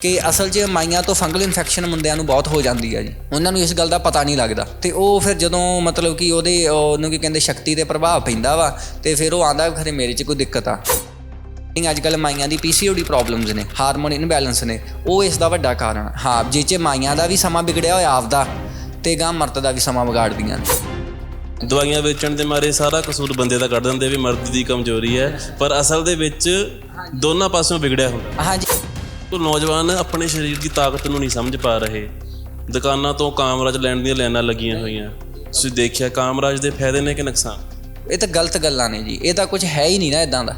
ਕਿ ਅਸਲ 'ਚ ਮਾਈਆਂ ਤੋਂ ਫੰਗਲ ਇਨਫੈਕਸ਼ਨ ਮੁੰਡਿਆਂ ਨੂੰ ਬਹੁਤ ਹੋ ਜਾਂਦੀ ਹੈ ਜੀ। ਉਹਨਾਂ ਨੂੰ ਇਸ ਗੱਲ ਦਾ ਪਤਾ ਨਹੀਂ ਲੱਗਦਾ। ਤੇ ਉਹ ਫਿਰ ਜਦੋਂ ਮਤਲਬ ਕਿ ਉਹਦੇ ਉਹਨੂੰ ਕੀ ਕਹਿੰਦੇ ਸ਼ਕਤੀ ਦੇ ਪ੍ਰਭਾਵ ਪੈਂਦਾ ਵਾ ਤੇ ਫਿਰ ਉਹ ਆਂਦਾ ਖਰੇ ਮੇਰੇ 'ਚ ਕੋਈ ਦਿੱਕਤ ਆ। ਅੱਜ ਕੱਲ ਮਾਈਆਂ ਦੀ ਪੀਸੀਓਡੀ ਪ੍ਰੋਬਲਮਸ ਨੇ ਹਾਰਮੋਨ ਇਨਬੈਲੈਂਸ ਨੇ। ਉਹ ਇਸ ਦਾ ਵੱਡਾ ਕਾਰਨ ਆ। ਹਾਂ ਜਿਹ 'ਚ ਮਾਈਆਂ ਦਾ ਵੀ ਸਮਾਂ ਵਿਗੜਿਆ ਹੋਇਆ ਆਪਦਾ ਤੇ ਗਾਂ ਮਰਦ ਦਾ ਵੀ ਸਮਾਂ ਵਿਗਾੜਦੀਆਂ ਨੇ। ਦਵਾਈਆਂ ਵੇਚਣ ਦੇ ਮਾਰੇ ਸਾਰਾ ਕਸੂਰ ਬੰਦੇ ਦਾ ਕੱਢ ਦਿੰਦੇ ਵੀ ਮਰਦ ਦੀ ਕਮਜ਼ੋਰੀ ਹੈ ਪਰ ਅਸਲ ਦੇ ਵਿੱਚ ਦੋਨਾਂ ਪਾਸਿਓਂ ਵਿਗੜਿਆ ਹੁੰਦਾ। ਹਾਂਜੀ। ਉਹ ਨੌਜਵਾਨ ਆਪਣੇ ਸਰੀਰ ਦੀ ਤਾਕਤ ਨੂੰ ਨਹੀਂ ਸਮਝ ਪਾ ਰਹੇ। ਦੁਕਾਨਾਂ ਤੋਂ ਕਾਮਰਾਜ ਲੈਣ ਦੀਆਂ ਲਾਈਨਾਂ ਲੱਗੀਆਂ ਹੋਈਆਂ। ਤੁਸੀਂ ਦੇਖਿਆ ਕਾਮਰਾਜ ਦੇ ਫਾਇਦੇ ਨੇ ਕਿ ਨੁਕਸਾਨ? ਇਹ ਤਾਂ ਗਲਤ ਗੱਲਾਂ ਨੇ ਜੀ। ਇਹ ਤਾਂ ਕੁਝ ਹੈ ਹੀ ਨਹੀਂ ਨਾ ਇਦਾਂ ਦਾ।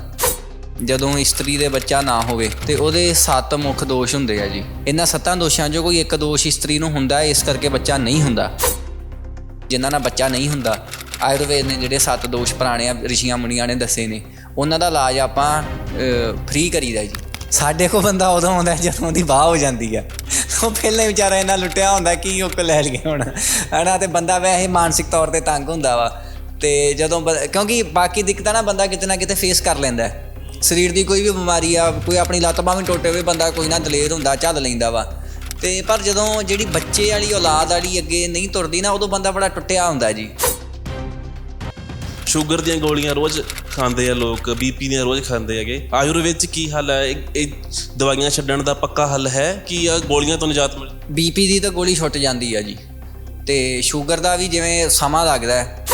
ਜਦੋਂ ਇਸਤਰੀ ਦੇ ਬੱਚਾ ਨਾ ਹੋਵੇ ਤੇ ਉਹਦੇ ਸੱਤ ਮੁੱਖ ਦੋਸ਼ ਹੁੰਦੇ ਆ ਜੀ। ਇਹਨਾਂ ਸੱਤਾਂ ਦੋਸ਼ਾਂ 'ਚੋਂ ਕੋਈ ਇੱਕ ਦੋਸ਼ ਇਸਤਰੀ ਨੂੰ ਹੁੰਦਾ ਹੈ, ਇਸ ਕਰਕੇ ਬੱਚਾ ਨਹੀਂ ਹੁੰਦਾ। ਜਿਨ੍ਹਾਂ ਨਾਲ ਬੱਚਾ ਨਹੀਂ ਹੁੰਦਾ ਆਯੁਰਵੇਦ ਨੇ ਜਿਹੜੇ ਸੱਤ ਦੋਸ਼ ਪੁਰਾਣੇ ਆ ਰਿਸ਼ੀਆਂ ਮੁਨੀਆਂ ਨੇ ਦੱਸੇ ਨੇ ਉਹਨਾਂ ਦਾ ਇਲਾਜ ਆਪਾਂ ਫ੍ਰੀ ਕਰੀਦਾ ਜੀ। ਸਾਡੇ ਕੋਲ ਬੰਦਾ ਉਦੋਂ ਆਉਂਦਾ ਜਦੋਂ ਉਹਦੀ ਬਾਹ ਹੋ ਜਾਂਦੀ ਆ ਉਹ ਪਹਿਲਾਂ ਹੀ ਵਿਚਾਰਾ ਇਹਨਾਂ ਲੁੱਟਿਆ ਹੁੰਦਾ ਕੀ ਉਹ ਕੋ ਲੈ ਲਗੇ ਹੁਣ। ਹਨਾ, ਤੇ ਬੰਦਾ ਵੈਸੇ ਮਾਨਸਿਕ ਤੌਰ ਤੇ ਤੰਗ ਹੁੰਦਾ ਵਾ। ਤੇ ਜਦੋਂ ਬ- ਕਿਉਂਕਿ ਬਾਕੀ ਦਿੱਕਤਾਂ ਨਾ, ਬੰਦਾ ਕਿਤੇ ਨਾ ਕਿਤੇ ਫੇਸ ਕਰ ਲੈਂਦਾ ਹੈ। ਸਰੀਰ ਦੀ ਕੋਈ ਵੀ ਬਿਮਾਰੀ ਆ, ਕੋਈ ਆਪਣੀ ਲੱਤ ਬਾਂਹ ਵੀ ਟੁੱਟੇ ਹੋਵੇ ਬੰਦਾ ਕੋਈ ਨਾ ਦਲੇਰ ਹੁੰਦਾ, ਝੱਲ ਲੈਂਦਾ ਵਾ। ਤੇ ਪਰ ਜਦੋਂ ਜਿਹੜੀ ਬੱਚੇ ਵਾਲੀ ਔਲਾਦ ਵਾਲੀ ਅੱਗੇ ਨਹੀਂ ਤੁਰਦੀ ਨਾ, ਉਦੋਂ ਬੰਦਾ ਬੜਾ ਟੁੱਟਿਆ ਹੁੰਦਾ ਜੀ। ਸ਼ੂਗਰ ਦੀਆਂ ਗੋਲੀਆਂ ਰੋਜ਼ ਖਾਂਦੇ ਆ ਲੋਕ ਬੀਪੀ ਦੀਆਂ ਰੋਜ਼ ਖਾਂਦੇ ਹੈਗੇ। ਆਯੁਰਵੇਦ 'ਚ ਕੀ ਹੱਲ ਹੈ? ਇਹ- ਇਹ ਦਵਾਈਆਂ ਛੱਡਣ ਦਾ ਪੱਕਾ ਹੱਲ ਹੈ ਕਿ ਇਹ ਗੋਲੀਆਂ ਤੋਂ ਨਿਜਾਤ ਮਿਲ ਬੀਪੀ ਦੀ ਤਾਂ ਗੋਲੀ ਛੁੱਟ ਜਾਂਦੀ ਆ ਜੀ। ਤੇ ਸ਼ੂਗਰ ਦਾ ਵੀ ਜਿਵੇਂ ਸਮਾਂ ਲੱਗਦਾ ਹੈ,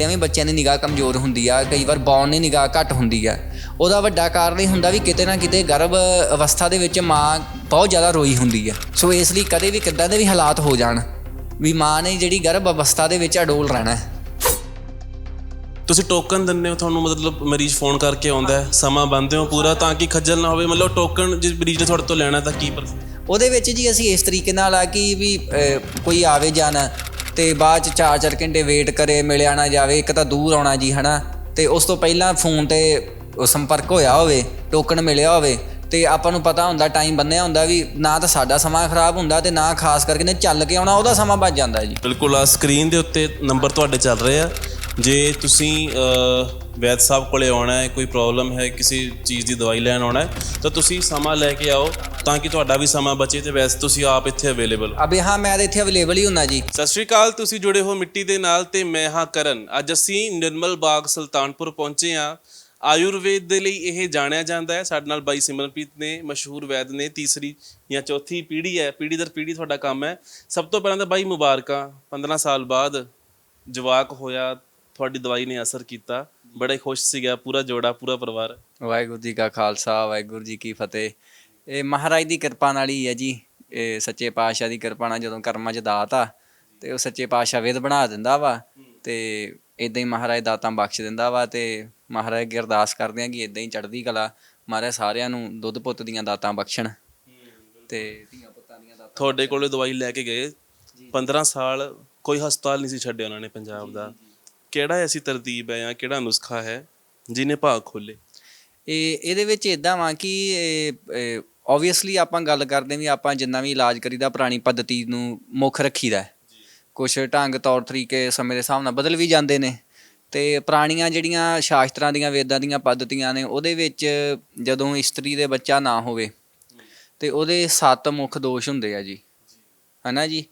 ਐਵੇਂ ਬੱਚਿਆਂ ਦੀ ਨਿਗਾਹ ਕਮਜ਼ੋਰ ਹੁੰਦੀ ਆ, ਕਈ ਵਾਰ ਬੌਨ ਦੀ ਨਿਗਾਹ ਘੱਟ ਹੁੰਦੀ ਆ। ਉਹਦਾ ਵੱਡਾ ਕਾਰਨ ਇਹ ਹੁੰਦਾ ਵੀ ਕਿਤੇ ਨਾ ਕਿਤੇ ਗਰਭ ਅਵਸਥਾ ਦੇ ਵਿੱਚ ਮਾਂ ਬਹੁਤ ਜ਼ਿਆਦਾ ਰੋਈ ਹੁੰਦੀ ਆ। ਸੋ ਇਸ ਲਈ ਕਦੇ ਵੀ ਕਿੱਦਾਂ ਦੇ ਵੀ ਹਾਲਾਤ ਹੋ ਜਾਣ, ਵੀ ਮਾਂ ਨੇ ਜਿਹੜੀ ਗਰਭ ਅਵਸਥਾ ਦੇ ਵਿੱਚ ਅਡੋਲ ਰਹਿਣਾ ਹੈ। ਤੁਸੀਂ ਟੋਕਨ ਦਿੰਦੇ ਹੋ ਤੁਹਾਨੂੰ ਮਤਲਬ ਮਰੀਜ਼ ਫੋਨ ਕਰਕੇ ਆਉਂਦਾ ਹੈ ਸਮਾਂ ਬੰਨਦੇ ਹੋ ਪੂਰਾ ਤਾਂ ਕਿ ਖੱਜਲ ਨਾ ਹੋਵੇ ਮਤਲਬ ਟੋਕਨ ਜੇ ਮਰੀਜ਼ ਨੇ ਤੁਹਾਡੇ ਤੋਂ ਲੈਣਾ ਤਾਂ ਕੀ ਪਰ ਉਹਦੇ ਵਿੱਚ ਜੀ ਅਸੀਂ ਇਸ ਤਰੀਕੇ ਨਾਲ ਆ ਕਿ ਵੀ ਕੋਈ ਆਵੇ ਜਾਣਾ ਤੇ ਬਾਅਦ ਚ 4-4 ਘੰਟੇ ਵੇਟ ਕਰੇ ਮਿਲਿਆ ਨਾ ਜਾਵੇ ਇੱਕ ਤਾਂ ਦੂਰ ਆਉਣਾ ਜੀ ਹਨਾ? ਤੇ ਉਸ ਤੋਂ ਪਹਿਲਾਂ ਫੋਨ ਤੇ ਸੰਪਰਕ ਹੋਇਆ ਹੋਵੇ ਟੋਕਨ ਮਿਲਿਆ ਹੋਵੇ ਤੇ ਆਪਾਂ ਨੂੰ ਪਤਾ ਹੁੰਦਾ ਟਾਈਮ ਬੰਨਿਆ ਹੁੰਦਾ ਵੀ ਨਾ ਤਾਂ ਸਾਡਾ ਸਮਾਂ ਖਰਾਬ ਹੁੰਦਾ ਤੇ ਨਾ ਖਾਸ ਕਰਕੇ ਨੇ ਚੱਲ ਕੇ ਆਉਣਾ ਉਹਦਾ ਸਮਾਂ ਬਚ ਜਾਂਦਾ ਜੀ। ਬਿਲਕੁਲ ਆ ਸਕਰੀਨ ਦੇ ਉੱਤੇ ਨੰਬਰ ਤੁਹਾਡੇ ਚੱਲ ਰਹੇ ਆ। ਜੇ ਤੁਸੀਂ ਵੈਦ ਸਾਹਿਬ ਕੋਲੇ ਆਉਣਾ ਹੈ ਕੋਈ ਪ੍ਰੋਬਲਮ ਹੈ ਕਿਸੇ ਚੀਜ਼ ਦੀ ਦਵਾਈ ਲੈਣ ਆਉਣਾ ਹੈ ਤਾਂ ਤੁਸੀਂ ਸਮਾਂ ਲੈ ਕੇ ਆਓ ਤਾਂ ਕਿ ਤੁਹਾਡਾ ਵੀ ਸਮਾਂ ਬਚੇ ਤੇ ਵੈਸੇ ਤੁਸੀਂ ਆਪ ਇੱਥੇ ਅਵੇਲੇਬਲ ਅਬੇ ਹਾਂ ਮੈਂ ਤਾਂ ਇੱਥੇ ਅਵੇਲੇਬਲ ਹੀ ਹੁੰਨਾ ਜੀ। ਸਤਿ ਸ਼੍ਰੀ ਅਕਾਲ ਤੁਸੀਂ ਜੁੜੇ ਹੋ ਮਿੱਟੀ ਦੇ ਨਾਲ ਤੇ ਮੈਂ ਹਾਂ ਕਰਨ। ਅੱਜ ਅਸੀਂ ਨਿਰਮਲ ਬਾਗ ਸੁਲਤਾਨਪੁਰ ਪਹੁੰਚੇ ਹਾਂ। ਆਯੁਰਵੇਦ ਦੇ ਲਈ ਇਹ ਜਾਣਿਆ ਜਾਂਦਾ ਹੈ। ਸਾਡੇ ਨਾਲ ਬਾਈ ਸਿਮਰਨਪ੍ਰੀਤ ਨੇ ਮਸ਼ਹੂਰ ਵੈਦ ਨੇ ਤੀਸਰੀ ਜਾਂ ਚੌਥੀ ਪੀੜ੍ਹੀ ਹੈ। ਪੀੜ੍ਹੀ ਦਰ ਪੀੜ੍ਹੀ ਤੁਹਾਡਾ ਕੰਮ ਹੈ। ਸਭ ਤੋਂ ਪਹਿਲਾਂ ਤਾਂ ਬਾਈ ਮੁਬਾਰਕਾਂ। 15 ਸਾਲ ਬਾਅਦ ਜਵਾਕ ਹੋਇਆ ਤੁਹਾਡੀ ਦਵਾਈ ਨੇ ਅਸਰ ਕੀਤਾ। ਬੜਾ ਖੁਸ਼ ਸੀਗਾ ਪੂਰਾ ਜੋੜਾ ਪੂਰਾ ਪਰਿਵਾਰ। ਵਾਹਿਗੁਰੂ ਜੀ ਕਾ ਖਾਲਸਾ ਵਾਹਿਗੁਰੂ ਜੀ ਕੀ ਫਤਿਹ। ਇਹ ਮਹਾਰਾਜ ਦੀ ਕਿਰਪਾ ਨਾਲ ਹੀ ਹੈ ਜੀ। ਇਹ ਸੱਚੇ ਪਾਤਸ਼ਾਹ ਦੀ ਕਿਰਪਾ ਨਾਲ ਜਦੋਂ ਕਰਮਾਂ 'ਚ ਦਾਤ ਆ ਤੇ ਉਹ ਸੱਚੇ ਪਾਤਸ਼ਾਹ ਵੇਦ ਬਣਾ ਦਿੰਦਾ ਵਾ ਤੇ ਇਦਾਂ ਹੀ ਮਹਾਰਾਜ ਦਾਤਾਂ ਬਖਸ਼ ਦਿੰਦਾ ਵਾ ਤੇ ਮਹਾਰਾਜ ਅੱਗੇ ਅਰਦਾਸ ਕਰਦੇ ਆ ਕਿ ਇਦਾਂ ਹੀ ਚੜ੍ਹਦੀ ਕਲਾ ਮਹਾਰਾਜ ਸਾਰਿਆਂ ਨੂੰ ਦੁੱਧ ਪੁੱਤ ਦੀਆਂ ਦਾਤਾਂ ਬਖਸ਼ਣ। ਤੇ ਧੀਆਂ ਪੁੱਤਾਂ ਦੀਆਂ ਦਾਤਾਂ ਤੁਹਾਡੇ ਕੋਲੇ ਦਵਾਈ ਲੈ ਕੇ ਗਏ। 15 ਸਾਲ ਕੋਈ ਹਸਪਤਾਲ ਨਹੀਂ ਸੀ ਛੱਡਿਆ ਉਹਨਾਂ ਨੇ ਪੰਜਾਬ ਦਾ। ਕਿਹੜਾ ਐਸੀ ਤਰਤੀਬ ਹੈ ਜਾਂ ਕਿਹੜਾ ਨੁਸਖਾ ਹੈ ਜਿਹਨੇ ਭਾਗ ਖੋਲੇ ਇਹ ਇਹਦੇ ਵਿੱਚ ਇਦਾਂ ਵਾ ਕਿ ਆਬਵੀਅਸਲੀ ਆਪਾਂ ਗੱਲ ਕਰਦੇ ਵੀ ਆਪਾਂ ਜਿੰਨਾ ਵੀ ਇਲਾਜ ਕਰੀਦਾ ਪੁਰਾਣੀ ਪੱਧਤੀ ਨੂੰ ਮੁੱਖ ਰੱਖੀਦਾ ਹੈ। ਕੁਝ ਢੰਗ ਤੌਰ ਤਰੀਕੇ ਸਮੇਂ ਦੇ ਹਿਸਾਬ ਨਾਲ ਬਦਲ ਵੀ ਜਾਂਦੇ ਨੇ। ਤੇ ਪੁਰਾਣੀਆਂ ਜਿਹੜੀਆਂ ਸ਼ਾਸਤਰਾਂ ਦੀਆਂ ਵੇਦਾਂ ਦੀਆਂ ਪੱਧਤੀਆਂ ਨੇ ਉਹਦੇ ਵਿੱਚ ਜਦੋਂ ਇਸਤਰੀ ਦੇ ਬੱਚਾ ਨਾ ਹੋਵੇ ਤੇ ਉਹਦੇ ਸੱਤ ਮੁੱਖ ਦੋਸ਼ ਹੁੰਦੇ ਆ ਜੀ। ਹਨਾ ਜੀ?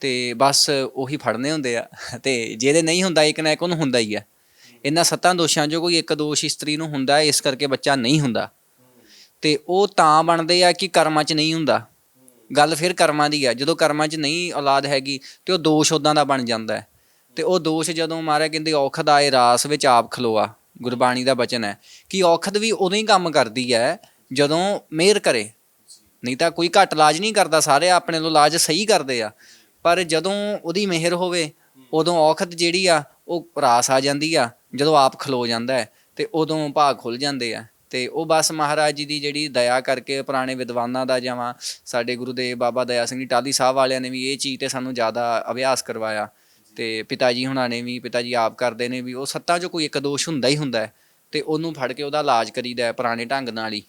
ਤੇ ਬਸ ਉਹੀ ਫੜਨੇ ਹੁੰਦੇ ਆ। ਤੇ ਜਿਹਦੇ ਨਹੀਂ ਹੁੰਦਾ, ਇੱਕ ਨਾ ਇੱਕ ਉਹਨੂੰ ਹੁੰਦਾ ਹੀ ਆ। ਇਹਨਾਂ ਸੱਤਾਂ ਦੋਸ਼ਾਂ 'ਚੋਂ ਕੋਈ ਇੱਕ ਦੋਸ਼ ਇਸਤਰੀ ਨੂੰ ਹੁੰਦਾ, ਇਸ ਕਰਕੇ ਬੱਚਾ ਨਹੀਂ ਹੁੰਦਾ। ਤੇ ਉਹ ਤਾਂ ਬਣਦੇ ਆ ਕਿ ਕਰਮਾਂ 'ਚ ਨਹੀਂ ਹੁੰਦਾ। ਗੱਲ ਫਿਰ ਕਰਮਾਂ ਦੀ ਆ। ਜਦੋਂ ਕਰਮਾਂ 'ਚ ਨਹੀਂ ਔਲਾਦ ਹੈਗੀ, ਤੇ ਉਹ ਦੋਸ਼ ਉਦਾਂ ਦਾ ਬਣ ਜਾਂਦਾ ਹੈ। ਤੇ ਉਹ ਦੋਸ਼ ਜਦੋਂ ਮਾਰਿਆ ਕਹਿੰਦੇ, ਔਖਦ ਆਏ ਰਾਸ ਵਿੱਚ ਆਪ ਖਲੋਆ, ਗੁਰਬਾਣੀ ਦਾ ਬਚਨ ਹੈ ਕਿ ਔਖਦ ਵੀ ਉਦੋਂ ਹੀ ਕੰਮ ਕਰਦੀ ਹੈ, ਜਦੋਂ ਮਿਹਰ ਕਰੇ। ਨਹੀਂ ਤਾਂ ਕੋਈ ਘੱਟ ਇਲਾਜ ਨਹੀਂ ਕਰਦਾ, ਸਾਰੇ ਆਪਣੇ ਲੋ ਇਲਾਜ ਸਹੀ ਕਰਦੇ ਆ। ਪਰ ਜਦੋਂ ਉਹਦੀ ਮਿਹਰ ਹੋਵੇ, ਉਦੋਂ ਔਖਤ ਜਿਹੜੀ ਆ, ਉਹ ਰਾਸ ਆ ਜਾਂਦੀ ਆ, ਜਦੋਂ ਆਪ ਖਲੋ ਜਾਂਦਾ ਹੈ ਤੇ ਉਦੋਂ ਭਾਗ ਖੁੱਲ ਜਾਂਦੇ ਆ। ਤੇ ਉਹ ਬਸ ਮਹਾਰਾਜ ਜੀ ਦੀ ਜਿਹੜੀ ਦਇਆ ਕਰਕੇ ਪੁਰਾਣੇ ਵਿਦਵਾਨਾਂ ਦਾ ਜਾਵਾਂ ਸਾਡੇ ਗੁਰੂ ਦੇ ਬਾਬਾ ਦਇਆ ਸਿੰਘ ਜੀ ਟਾਲੀ ਸਾਹਿਬ ਵਾਲਿਆਂ ਨੇ ਵੀ ਇਹ ਚੀਜ਼ ਤੇ ਸਾਨੂੰ ਜ਼ਿਆਦਾ ਅਭਿਆਸ ਕਰਵਾਇਆ। ਤੇ ਪਿਤਾ ਜੀ ਹੁਣਾਂ ਨੇ ਵੀ, ਪਿਤਾ ਜੀ ਆਪ ਕਰਦੇ ਨੇ ਵੀ, ਉਹ ਸੱਤਾਂ 'ਚ ਕੋਈ ਇੱਕ ਦੋਸ਼ ਹੁੰਦਾ ਹੀ ਹੁੰਦਾ ਹੈ ਤੇ ਉਹਨੂੰ ਫੜ ਕੇ ਉਹਦਾ ਇਲਾਜ ਕਰੀਦਾ ਪੁਰਾਣੇ ਢੰਗ ਨਾਲ ਹੀ।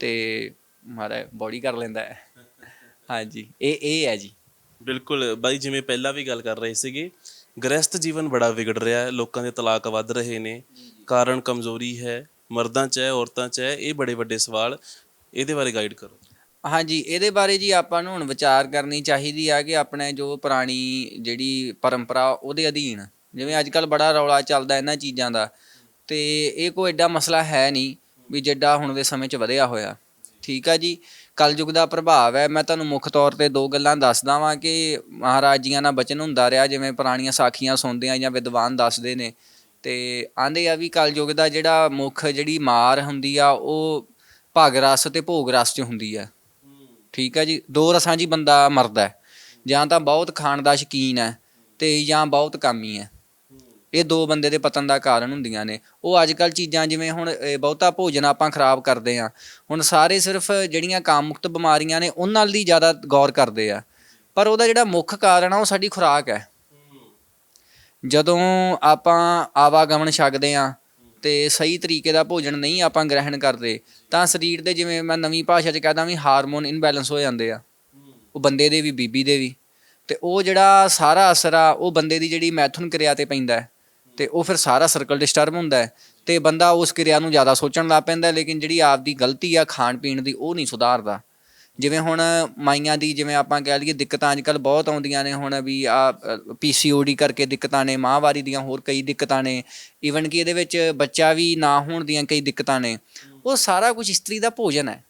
ਤੇ ਮਹਾਰਾਜ ਬੋਡੀ ਕਰ ਲੈਂਦਾ ਹੈ। ਹਾਂਜੀ, ਇਹ ਇਹ ਹੈ ਜੀ। ਬਿਲਕੁਲ, ਬਾਈ ਜਿਵੇਂ ਪਹਿਲਾਂ ਵੀ ਗੱਲ ਕਰ ਰਹੇ ਸੀਗੇ ਗ੍ਰਸਥ ਜੀਵਨ ਬੜਾ ਵਿਗੜ ਰਿਹਾ ਹੈ, ਲੋਕਾਂ ਦੇ ਤਲਾਕ ਵੱਧ ਰਹੇ ਨੇ, ਕਾਰਨ ਕਮਜ਼ੋਰੀ ਹੈ, ਮਰਦਾਂ 'ਚ ਹੈ, ਔਰਤਾਂ 'ਚ ਹੈ, ਇਹ ਬੜੇ ਵੱਡੇ ਸਵਾਲ ਇਹਦੇ ਬਾਰੇ ਗਾਈਡ ਕਰੋ। ਹਾਂਜੀ, ਇਹਦੇ ਬਾਰੇ ਜੀ ਆਪਾਂ ਨੂੰ ਹੁਣ ਵਿਚਾਰ ਕਰਨੀ ਚਾਹੀਦੀ ਆ ਕਿ ਆਪਣੇ ਜੋ ਪੁਰਾਣੀ ਜਿਹੜੀ ਪਰੰਪਰਾ ਉਹਦੇ ਅਧੀਨ, ਜਿਵੇਂ ਅੱਜ ਕੱਲ ਬੜਾ ਰੌਲਾ ਚੱਲਦਾ ਇਹਨਾਂ ਚੀਜ਼ਾਂ ਦਾ, ਤੇ ਇਹ ਕੋਈ ਐਡਾ ਮਸਲਾ ਹੈ ਨਹੀਂ ਵੀ ਜਿੱਡਾ ਹੁਣ ਦੇ ਸਮੇਂ 'ਚ ਵਧਿਆ ਹੋਇਆ। ਠੀਕ ਆ ਜੀ? ਕਲਯੁਗ ਦਾ ਪ੍ਰਭਾਵ ਹੈ। ਮੈਂ ਤੁਹਾਨੂੰ ਮੁੱਖ ਤੌਰ ਤੇ ਦੋ ਗੱਲਾਂ ਦੱਸਦਾ ਵਾਂ ਕਿ ਮਹਾਰਾਜ ਜੀਆਂ ਨਾਲ ਬਚਨ ਹੁੰਦਾ ਰਿਹਾ, ਜਿਵੇਂ ਪੁਰਾਣੀਆਂ ਸਾਖੀਆਂ ਸੁਣਦੇ ਆ ਜਾਂ ਵਿਦਵਾਨ ਦੱਸਦੇ ਨੇ। ਤੇ ਆਂਦੇ ਆ ਵੀ ਕਲਯੁਗ ਦਾ ਜਿਹੜਾ ਮੁੱਖ ਜਿਹੜੀ ਮਾਰ ਹੁੰਦੀ ਆ, ਉਹ ਭਾਗ ਰਸ ਤੇ ਭੋਗ ਰਸ 'ਚ ਹੁੰਦੀ ਆ। ਠੀਕ ਆ ਜੀ? ਦੋ ਰਸਾਂ 'ਚ ਬੰਦਾ ਮਰਦਾ ਜਾਂ ਤਾਂ ਬਹੁਤ ਖਾਣ ਦਾ ਸ਼ਕੀਨ ਹੈ ਤੇ ਜਾਂ ਬਹੁਤ ਕਾਮੀ ਹੈ। ਇਹ ਦੋ ਬੰਦੇ ਦੇ ਪਤਨ ਦਾ ਕਾਰਨ ਹੁੰਦੀਆਂ ਨੇ। ਉਹ ਅੱਜ ਕੱਲ ਚੀਜ਼ਾਂ ਜਿਵੇਂ ਹੁਣ ਬਹੁਤਾ ਭੋਜਨ ਆਪਾਂ ਖਰਾਬ ਕਰਦੇ ਆ ਹੁਣ ਸਾਰੇ ਸਿਰਫ ਜਿਹੜੀਆਂ ਕਾਮੁਕਤ ਬਿਮਾਰੀਆਂ ਨੇ, ਉਹਨਾਂ ਦੀ ਜ਼ਿਆਦਾ ਗੌਰ ਕਰਦੇ ਆ। ਪਰ ਉਹਦਾ ਜਿਹੜਾ ਮੁੱਖ ਕਾਰਨ ਆ, ਉਹ ਸਾਡੀ ਖੁਰਾਕ ਹੈ। ਜਦੋਂ ਆਪਾਂ ਆਵਾਗਮਨ ਛਕਦੇ ਆ ਤੇ ਸਹੀ ਤਰੀਕੇ ਦਾ ਭੋਜਨ ਨਹੀਂ ਆਪਾਂ ਗ੍ਰਹਿਣ ਕਰਦੇ, ਤਾਂ ਸਰੀਰ ਦੇ ਜਿਵੇਂ ਮੈਂ ਨਵੀਂ ਭਾਸ਼ਾ 'ਚ ਕਹਦਾ ਵੀ ਹਾਰਮੋਨ ਇਨਬੈਲੈਂਸ ਹੋ ਜਾਂਦੇ ਆ। ਉਹ ਬੰਦੇ ਦੇ ਵੀ, ਬੀਬੀ ਦੇ ਵੀ। ਤੇ ਉਹ ਜਿਹੜਾ ਸਾਰਾ ਅਸਰ ਆ, ਉਹ ਬੰਦੇ ਦੀ ਜਿਹੜੀ ਮੈਥੁਨ ਕਿਰਿਆ ਤੇ ਪੈਂਦਾ ਹੈ। ਤੇ ਉਹ ਫਿਰ ਸਾਰਾ ਸਰਕਲ ਡਿਸਟਰਬ ਹੁੰਦਾ ਹੈ ਤੇ ਬੰਦਾ ਉਸ ਕਿਰਿਆ ਨੂੰ ਜ਼ਿਆਦਾ ਸੋਚਣ ਲੱਗ ਪੈਂਦਾ ਲੇਕਿਨ ਜਿਹੜੀ ਆਪਦੀ ਗਲਤੀ ਆ ਖਾਣ ਪੀਣ ਦੀ, ਉਹ ਨਹੀਂ ਸੁਧਾਰਦਾ। ਜਿਵੇਂ ਹੁਣ ਮਾਈਆਂ ਦੀ, ਜਿਵੇਂ ਆਪਾਂ ਕਹਿ ਲਈਏ ਦਿੱਕਤਾਂ ਅੱਜ ਕੱਲ ਬਹੁਤ ਆਉਂਦੀਆਂ ਨੇ, ਹੁਣ ਵੀ ਆ ਪੀਸੀਓਡੀ ਕਰਕੇ ਦਿੱਕਤਾਂ ਨੇ, ਮਾਹਵਾਰੀ ਦੀਆਂ ਹੋਰ ਕਈ ਦਿੱਕਤਾਂ ਨੇ ਈਵਨ ਕਿ ਇਹਦੇ ਵਿੱਚ ਬੱਚਾ ਵੀ ਨਾ ਹੋਣ ਦੀਆਂ ਕਈ ਦਿੱਕਤਾਂ ਨੇ, ਉਹ ਸਾਰਾ ਕੁਝ ਇਸਤਰੀ ਦਾ ਭੋਜਨ ਹੈ।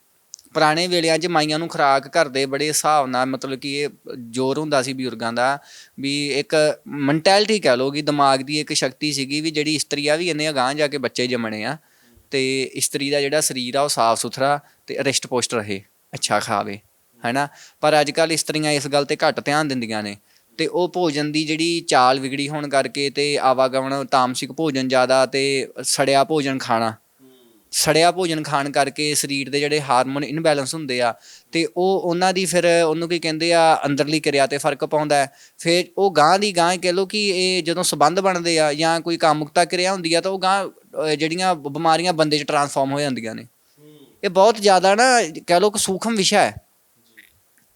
ਪੁਰਾਣੇ ਵੇਲਿਆਂ 'ਚ ਮਾਈਆਂ ਨੂੰ ਖੁਰਾਕ ਘਰ ਦੇ ਬੜੇ ਹਿਸਾਬ ਨਾਲ ਮਤਲਬ ਕਿ ਇਹ ਜ਼ੋਰ ਹੁੰਦਾ ਸੀ ਬਜ਼ੁਰਗਾਂ ਦਾ ਵੀ ਇੱਕ ਮੈਂਟੈਲਿਟੀ ਕਹਿ ਲਓ ਕਿ ਦਿਮਾਗ ਦੀ ਇੱਕ ਸ਼ਕਤੀ ਸੀਗੀ ਵੀ ਜਿਹੜੀ ਇਸਤਰੀ ਆ ਵੀ ਇੰਨੇ ਅਗਾਂਹ ਜਾ ਕੇ ਬੱਚੇ ਜੰਮਣੇ ਆ ਤੇ ਇਸਤਰੀ ਦਾ ਜਿਹੜਾ ਸਰੀਰ ਆ ਉਹ ਸਾਫ਼ ਸੁਥਰਾ ਤੇ ਰਿਸ਼ਟ ਪੋਸ਼ਟ ਰਹੇ, ਅੱਛਾ ਖਾਵੇ, ਹੈਨਾ? ਪਰ ਅੱਜ ਕੱਲ ਇਸਤਰੀਆਂ ਇਸ ਗੱਲ ਤੇ ਘੱਟ ਧਿਆਨ ਦਿੰਦੀਆਂ ਨੇ ਤੇ ਉਹ ਭੋਜਨ ਦੀ ਜਿਹੜੀ ਚਾਲ ਵਿਗੜੀ ਹੋਣ ਕਰਕੇ ਤੇ ਆਵਾਗਮਨ, ਤਾਮਸਿਕ ਭੋਜਨ ਜ਼ਿਆਦਾ ਤੇ ਸੜਿਆ ਭੋਜਨ ਖਾਣਾ ਸੜਿਆ ਭੋਜਨ ਖਾਣ ਕਰਕੇ ਸਰੀਰ ਦੇ ਜਿਹੜੇ ਹਾਰਮੋਨ ਇਨਬੈਲੈਂਸ ਹੁੰਦੇ ਆ ਤੇ ਉਹ ਉਹਨਾਂ ਦੀ ਫਿਰ ਉਹਨੂੰ ਕੀ ਕਹਿੰਦੇ ਆ ਅੰਦਰਲੀ ਕਿਰਿਆ ਤੇ ਫ਼ਰਕ ਪਾਉਂਦਾ ਹੈ। ਫਿਰ ਉਹ ਗਾਂ ਦੀ ਗਾਂ ਕਹਿ ਲੋ ਕਿ ਇਹ ਜਦੋਂ ਸਬੰਧ ਬਣਦੇ ਆ ਜਾਂ ਕੋਈ ਕਾਮੁਕਤਾ ਕਿਰਿਆ ਹੁੰਦੀ ਆ ਤਾਂ ਉਹ ਗਾਂ ਜਿਹੜੀਆਂ ਬਿਮਾਰੀਆਂ ਬੰਦੇ 'ਚ ਟਰਾਂਸਫਾਰਮ ਹੋ ਜਾਂਦੀਆਂ ਨੇ। ਇਹ ਬਹੁਤ ਜ਼ਿਆਦਾ ਨਾ ਕਹਿ ਲੋ ਕਿ ਸੂਖਮ ਵਿਸ਼ਾ ਹੈ।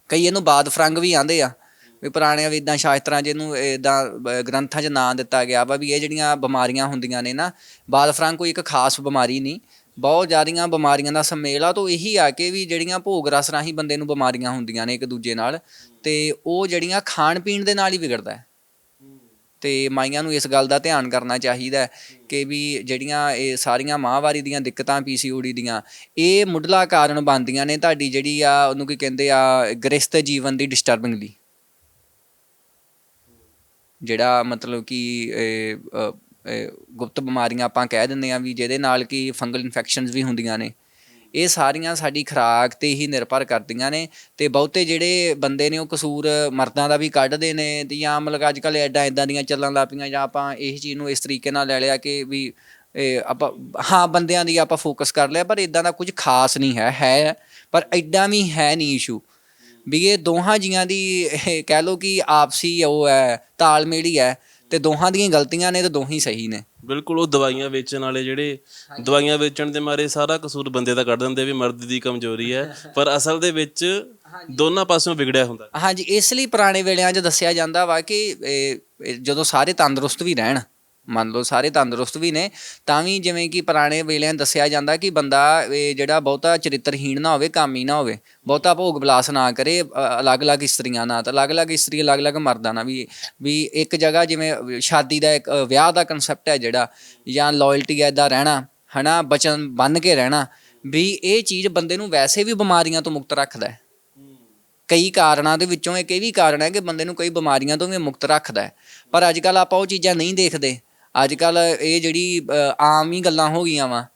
ਕਈ ਇਹਨੂੰ ਬਾਦ ਫਰੰਗ ਵੀ ਆਂਦੇ ਆ। ਵੀ ਪੁਰਾਣੇ ਵੇਦਾਂ ਸ਼ਾਸਤਰਾਂ 'ਚ ਇਹਨੂੰ ਇਦਾਂ ਗ੍ਰੰਥਾਂ 'ਚ ਨਾਂ ਦਿੱਤਾ ਗਿਆ ਵਾ ਵੀ ਇਹ ਜਿਹੜੀਆਂ ਬਿਮਾਰੀਆਂ ਹੁੰਦੀਆਂ ਨੇ ਨਾ ਬਾਦ ਫਰੰਗ ਕੋਈ ਇੱਕ ਖਾਸ ਬਿਮਾਰੀ ਨਹੀਂ। ਬਹੁਤ ਜ਼ਿਆਦੀਆਂ ਬਿਮਾਰੀਆਂ ਦਾ ਸੰਮੇਲ ਆ, ਤੋਂ ਇਹੀ ਆ ਕਿ ਵੀ ਜਿਹੜੀਆਂ ਭੋਗ ਰਸ ਰਾਹੀਂ ਬੰਦੇ ਨੂੰ ਬਿਮਾਰੀਆਂ ਹੁੰਦੀਆਂ ਨੇ ਇੱਕ ਦੂਜੇ ਨਾਲ, ਤੇ ਉਹ ਜਿਹੜੀਆਂ ਖਾਣ ਪੀਣ ਦੇ ਨਾਲ ਹੀ ਵਿਗੜਦਾ ਹੈ। ਤੇ ਮਾਈਆਂ ਨੂੰ ਇਸ ਗੱਲ ਦਾ ਧਿਆਨ ਕਰਨਾ ਚਾਹੀਦਾ ਹੈ ਕਿ ਵੀ ਜਿਹੜੀਆਂ ਇਹ ਸਾਰੀਆਂ ਮਾਹਵਾਰੀ ਦੀਆਂ ਦਿੱਕਤਾਂ ਪੀਸੀਓਡੀ ਦੀਆਂ, ਇਹ ਮੁੱਢਲਾ ਕਾਰਨ ਬਣਦੀਆਂ ਨੇ ਤੁਹਾਡੀ ਜਿਹੜੀ ਆ, ਉਹਨੂੰ ਕੀ ਕਹਿੰਦੇ ਆ, ਗ੍ਰਸਤ ਜੀਵਨ ਦੀ ਡਿਸਟਰਬਿੰਗ ਦੀ। ਜਿਹੜਾ ਮਤਲਬ ਕਿ ਗੁਪਤ ਬਿਮਾਰੀਆਂ ਆਪਾਂ ਕਹਿ ਦਿੰਦੇ ਆ ਵੀ ਜਿਹਦੇ ਨਾਲ ਕਿ ਫੰਗਲ ਇਨਫੈਕਸ਼ਨਸ ਵੀ ਹੁੰਦੀਆਂ ਨੇ। ਇਹ ਸਾਰੀਆਂ ਸਾਡੀ ਖੁਰਾਕ ਤੇ ਹੀ ਨਿਰਭਰ ਕਰਦੀਆਂ ਨੇ ਤੇ ਬਹੁਤੇ ਜਿਹੜੇ ਬੰਦੇ ਨੇ ਉਹ ਕਸੂਰ ਮਰਦਾਂ ਦਾ ਵੀ ਕੱਢਦੇ ਨੇ ਤੇ ਜਾਂ ਮਤਲਬ ਅੱਜ ਕੱਲ੍ਹ ਐਡਾ ਇਦਾਂ ਦੀਆਂ ਚੱਲਣ ਲੱਗ ਪਈਆਂ ਜਾਂ ਆਪਾਂ ਇਹ ਚੀਜ਼ ਨੂੰ ਇਸ ਤਰੀਕੇ ਨਾਲ ਲੈ ਲਿਆ ਕਿ ਵੀ, ਇਹ ਆਪਾਂ, ਹਾਂ ਬੰਦਿਆਂ ਦੀ ਆਪਾਂ ਫੋਕਸ ਕਰ ਲਿਆ ਪਰ ਇਦਾਂ ਦਾ ਕੁਝ ਖਾਸ ਨਹੀਂ ਹੈ ਹੈ ਪਰ ਐਡਾ ਵੀ ਹੈ ਨਹੀਂ ਇਸ਼ੂ ਵੀ ਇਹ ਦੋਹਾਂ ਜੀਆਂ ਦੀ ਕਹਿ ਲਓ ਕਿ ਆਪਸੀ ਉਹ ਹੈ, ਤਾਲਮੇਲ ਹੀ ਹੈ। ਤੇ ਦੋਹਾਂ ਦੀਆਂ ਗਲਤੀਆਂ ਨੇ ਤੇ ਦੋਹੀ ਸਹੀ ਨੇ। ਬਿਲਕੁਲ ਉਹ ਦਵਾਈਆਂ ਵੇਚਣ ਵਾਲੇ ਜਿਹੜੇ ਦਵਾਈਆਂ ਵੇਚਣ ਦੇ ਮਾਰੇ ਸਾਰਾ ਕਸੂਰ ਬੰਦੇ ਦਾ ਕੱਢ ਦਿੰਦੇ ਵੀ ਮਰਦ ਦੀ ਕਮਜ਼ੋਰੀ ਹੈ। ਪਰ ਅਸਲ ਦੇ ਵਿੱਚ ਦੋਨਾਂ ਪਾਸਿਓਂ ਵਿਗੜਿਆ ਹੁੰਦਾ। ਹਾਂਜੀ ਇਸ ਲਈ ਪੁਰਾਣੇ ਵੇਲਿਆਂ 'ਚ ਦੱਸਿਆ ਜਾਂਦਾ ਵਾ ਕਿ ਜਦੋਂ ਸਾਰੇ ਤੰਦਰੁਸਤ ਵੀ ਰਹਿਣ ਮੰਨ ਲਓ ਸਾਰੇ ਤੰਦਰੁਸਤ ਵੀ ਨੇ ਤਾਂ ਵੀ ਜਿਵੇਂ ਕਿ ਪੁਰਾਣੇ ਵੇਲਿਆਂ ਦੱਸਿਆ ਜਾਂਦਾ ਕਿ ਬੰਦਾ ਇਹ ਜਿਹੜਾ ਬਹੁਤਾ ਚਰਿੱਤਰਹੀਣ ਨਾ ਹੋਵੇ ਕਾਮੀ ਨਾ ਹੋਵੇ ਬਹੁਤਾ ਭੋਗ ਵਿਲਾਸ ਨਾ ਕਰੇ ਅ- ਅਲੱਗ-ਅਲੱਗ ਇਸਤਰੀਆਂ ਨਾਲ ਤਾਂ ਅਲੱਗ-ਅਲੱਗ ਇਸਤਰੀ ਅਲੱਗ-ਅਲੱਗ ਮਰਦਾਂ ਨਾਲ ਵੀ ਵੀ ਇੱਕ ਜਗ੍ਹਾ ਜਿਵੇਂ ਸ਼ਾਦੀ ਦਾ ਇੱਕ ਅ, ਵਿਆਹ ਦਾ ਕਨਸੈਪਟ ਹੈ ਜਿਹੜਾ ਜਾਂ ਲਾਇਲਟੀ ਹੈ ਇਦਾਂ ਰਹਿਣਾ ਹਨਾ ਬਚਨ ਬੰਨ ਕੇ ਰਹਿਣਾ ਵੀ ਇਹ ਚੀਜ਼ ਬੰਦੇ ਨੂੰ ਵੈਸੇ ਵੀ ਬਿਮਾਰੀਆਂ ਤੋਂ ਮੁਕਤ ਰੱਖਦਾ ਹੈ। ਕਈ ਕਾਰਨਾਂ ਦੇ ਵਿੱਚੋਂ ਇੱਕ ਇਹ ਵੀ ਕਾਰਨ ਹੈ ਕਿ ਬੰਦੇ ਨੂੰ ਕਈ ਬਿਮਾਰੀਆਂ ਤੋਂ ਵੀ ਮੁਕਤ ਰੱਖਦਾ ਹੈ। ਪਰ ਅੱਜ ਕੱਲ ਆਪਾਂ ਉਹ ਚੀਜ਼ਾਂ ਨਹੀਂ ਦੇਖਦੇ। ਅੱਜ ਕੱਲ ਇਹ ਜਿਹੜੀ ਅ, ਆਮ ਹੀ ਗੱਲਾਂ ਹੋ ਗਈਆਂ ਵਾ।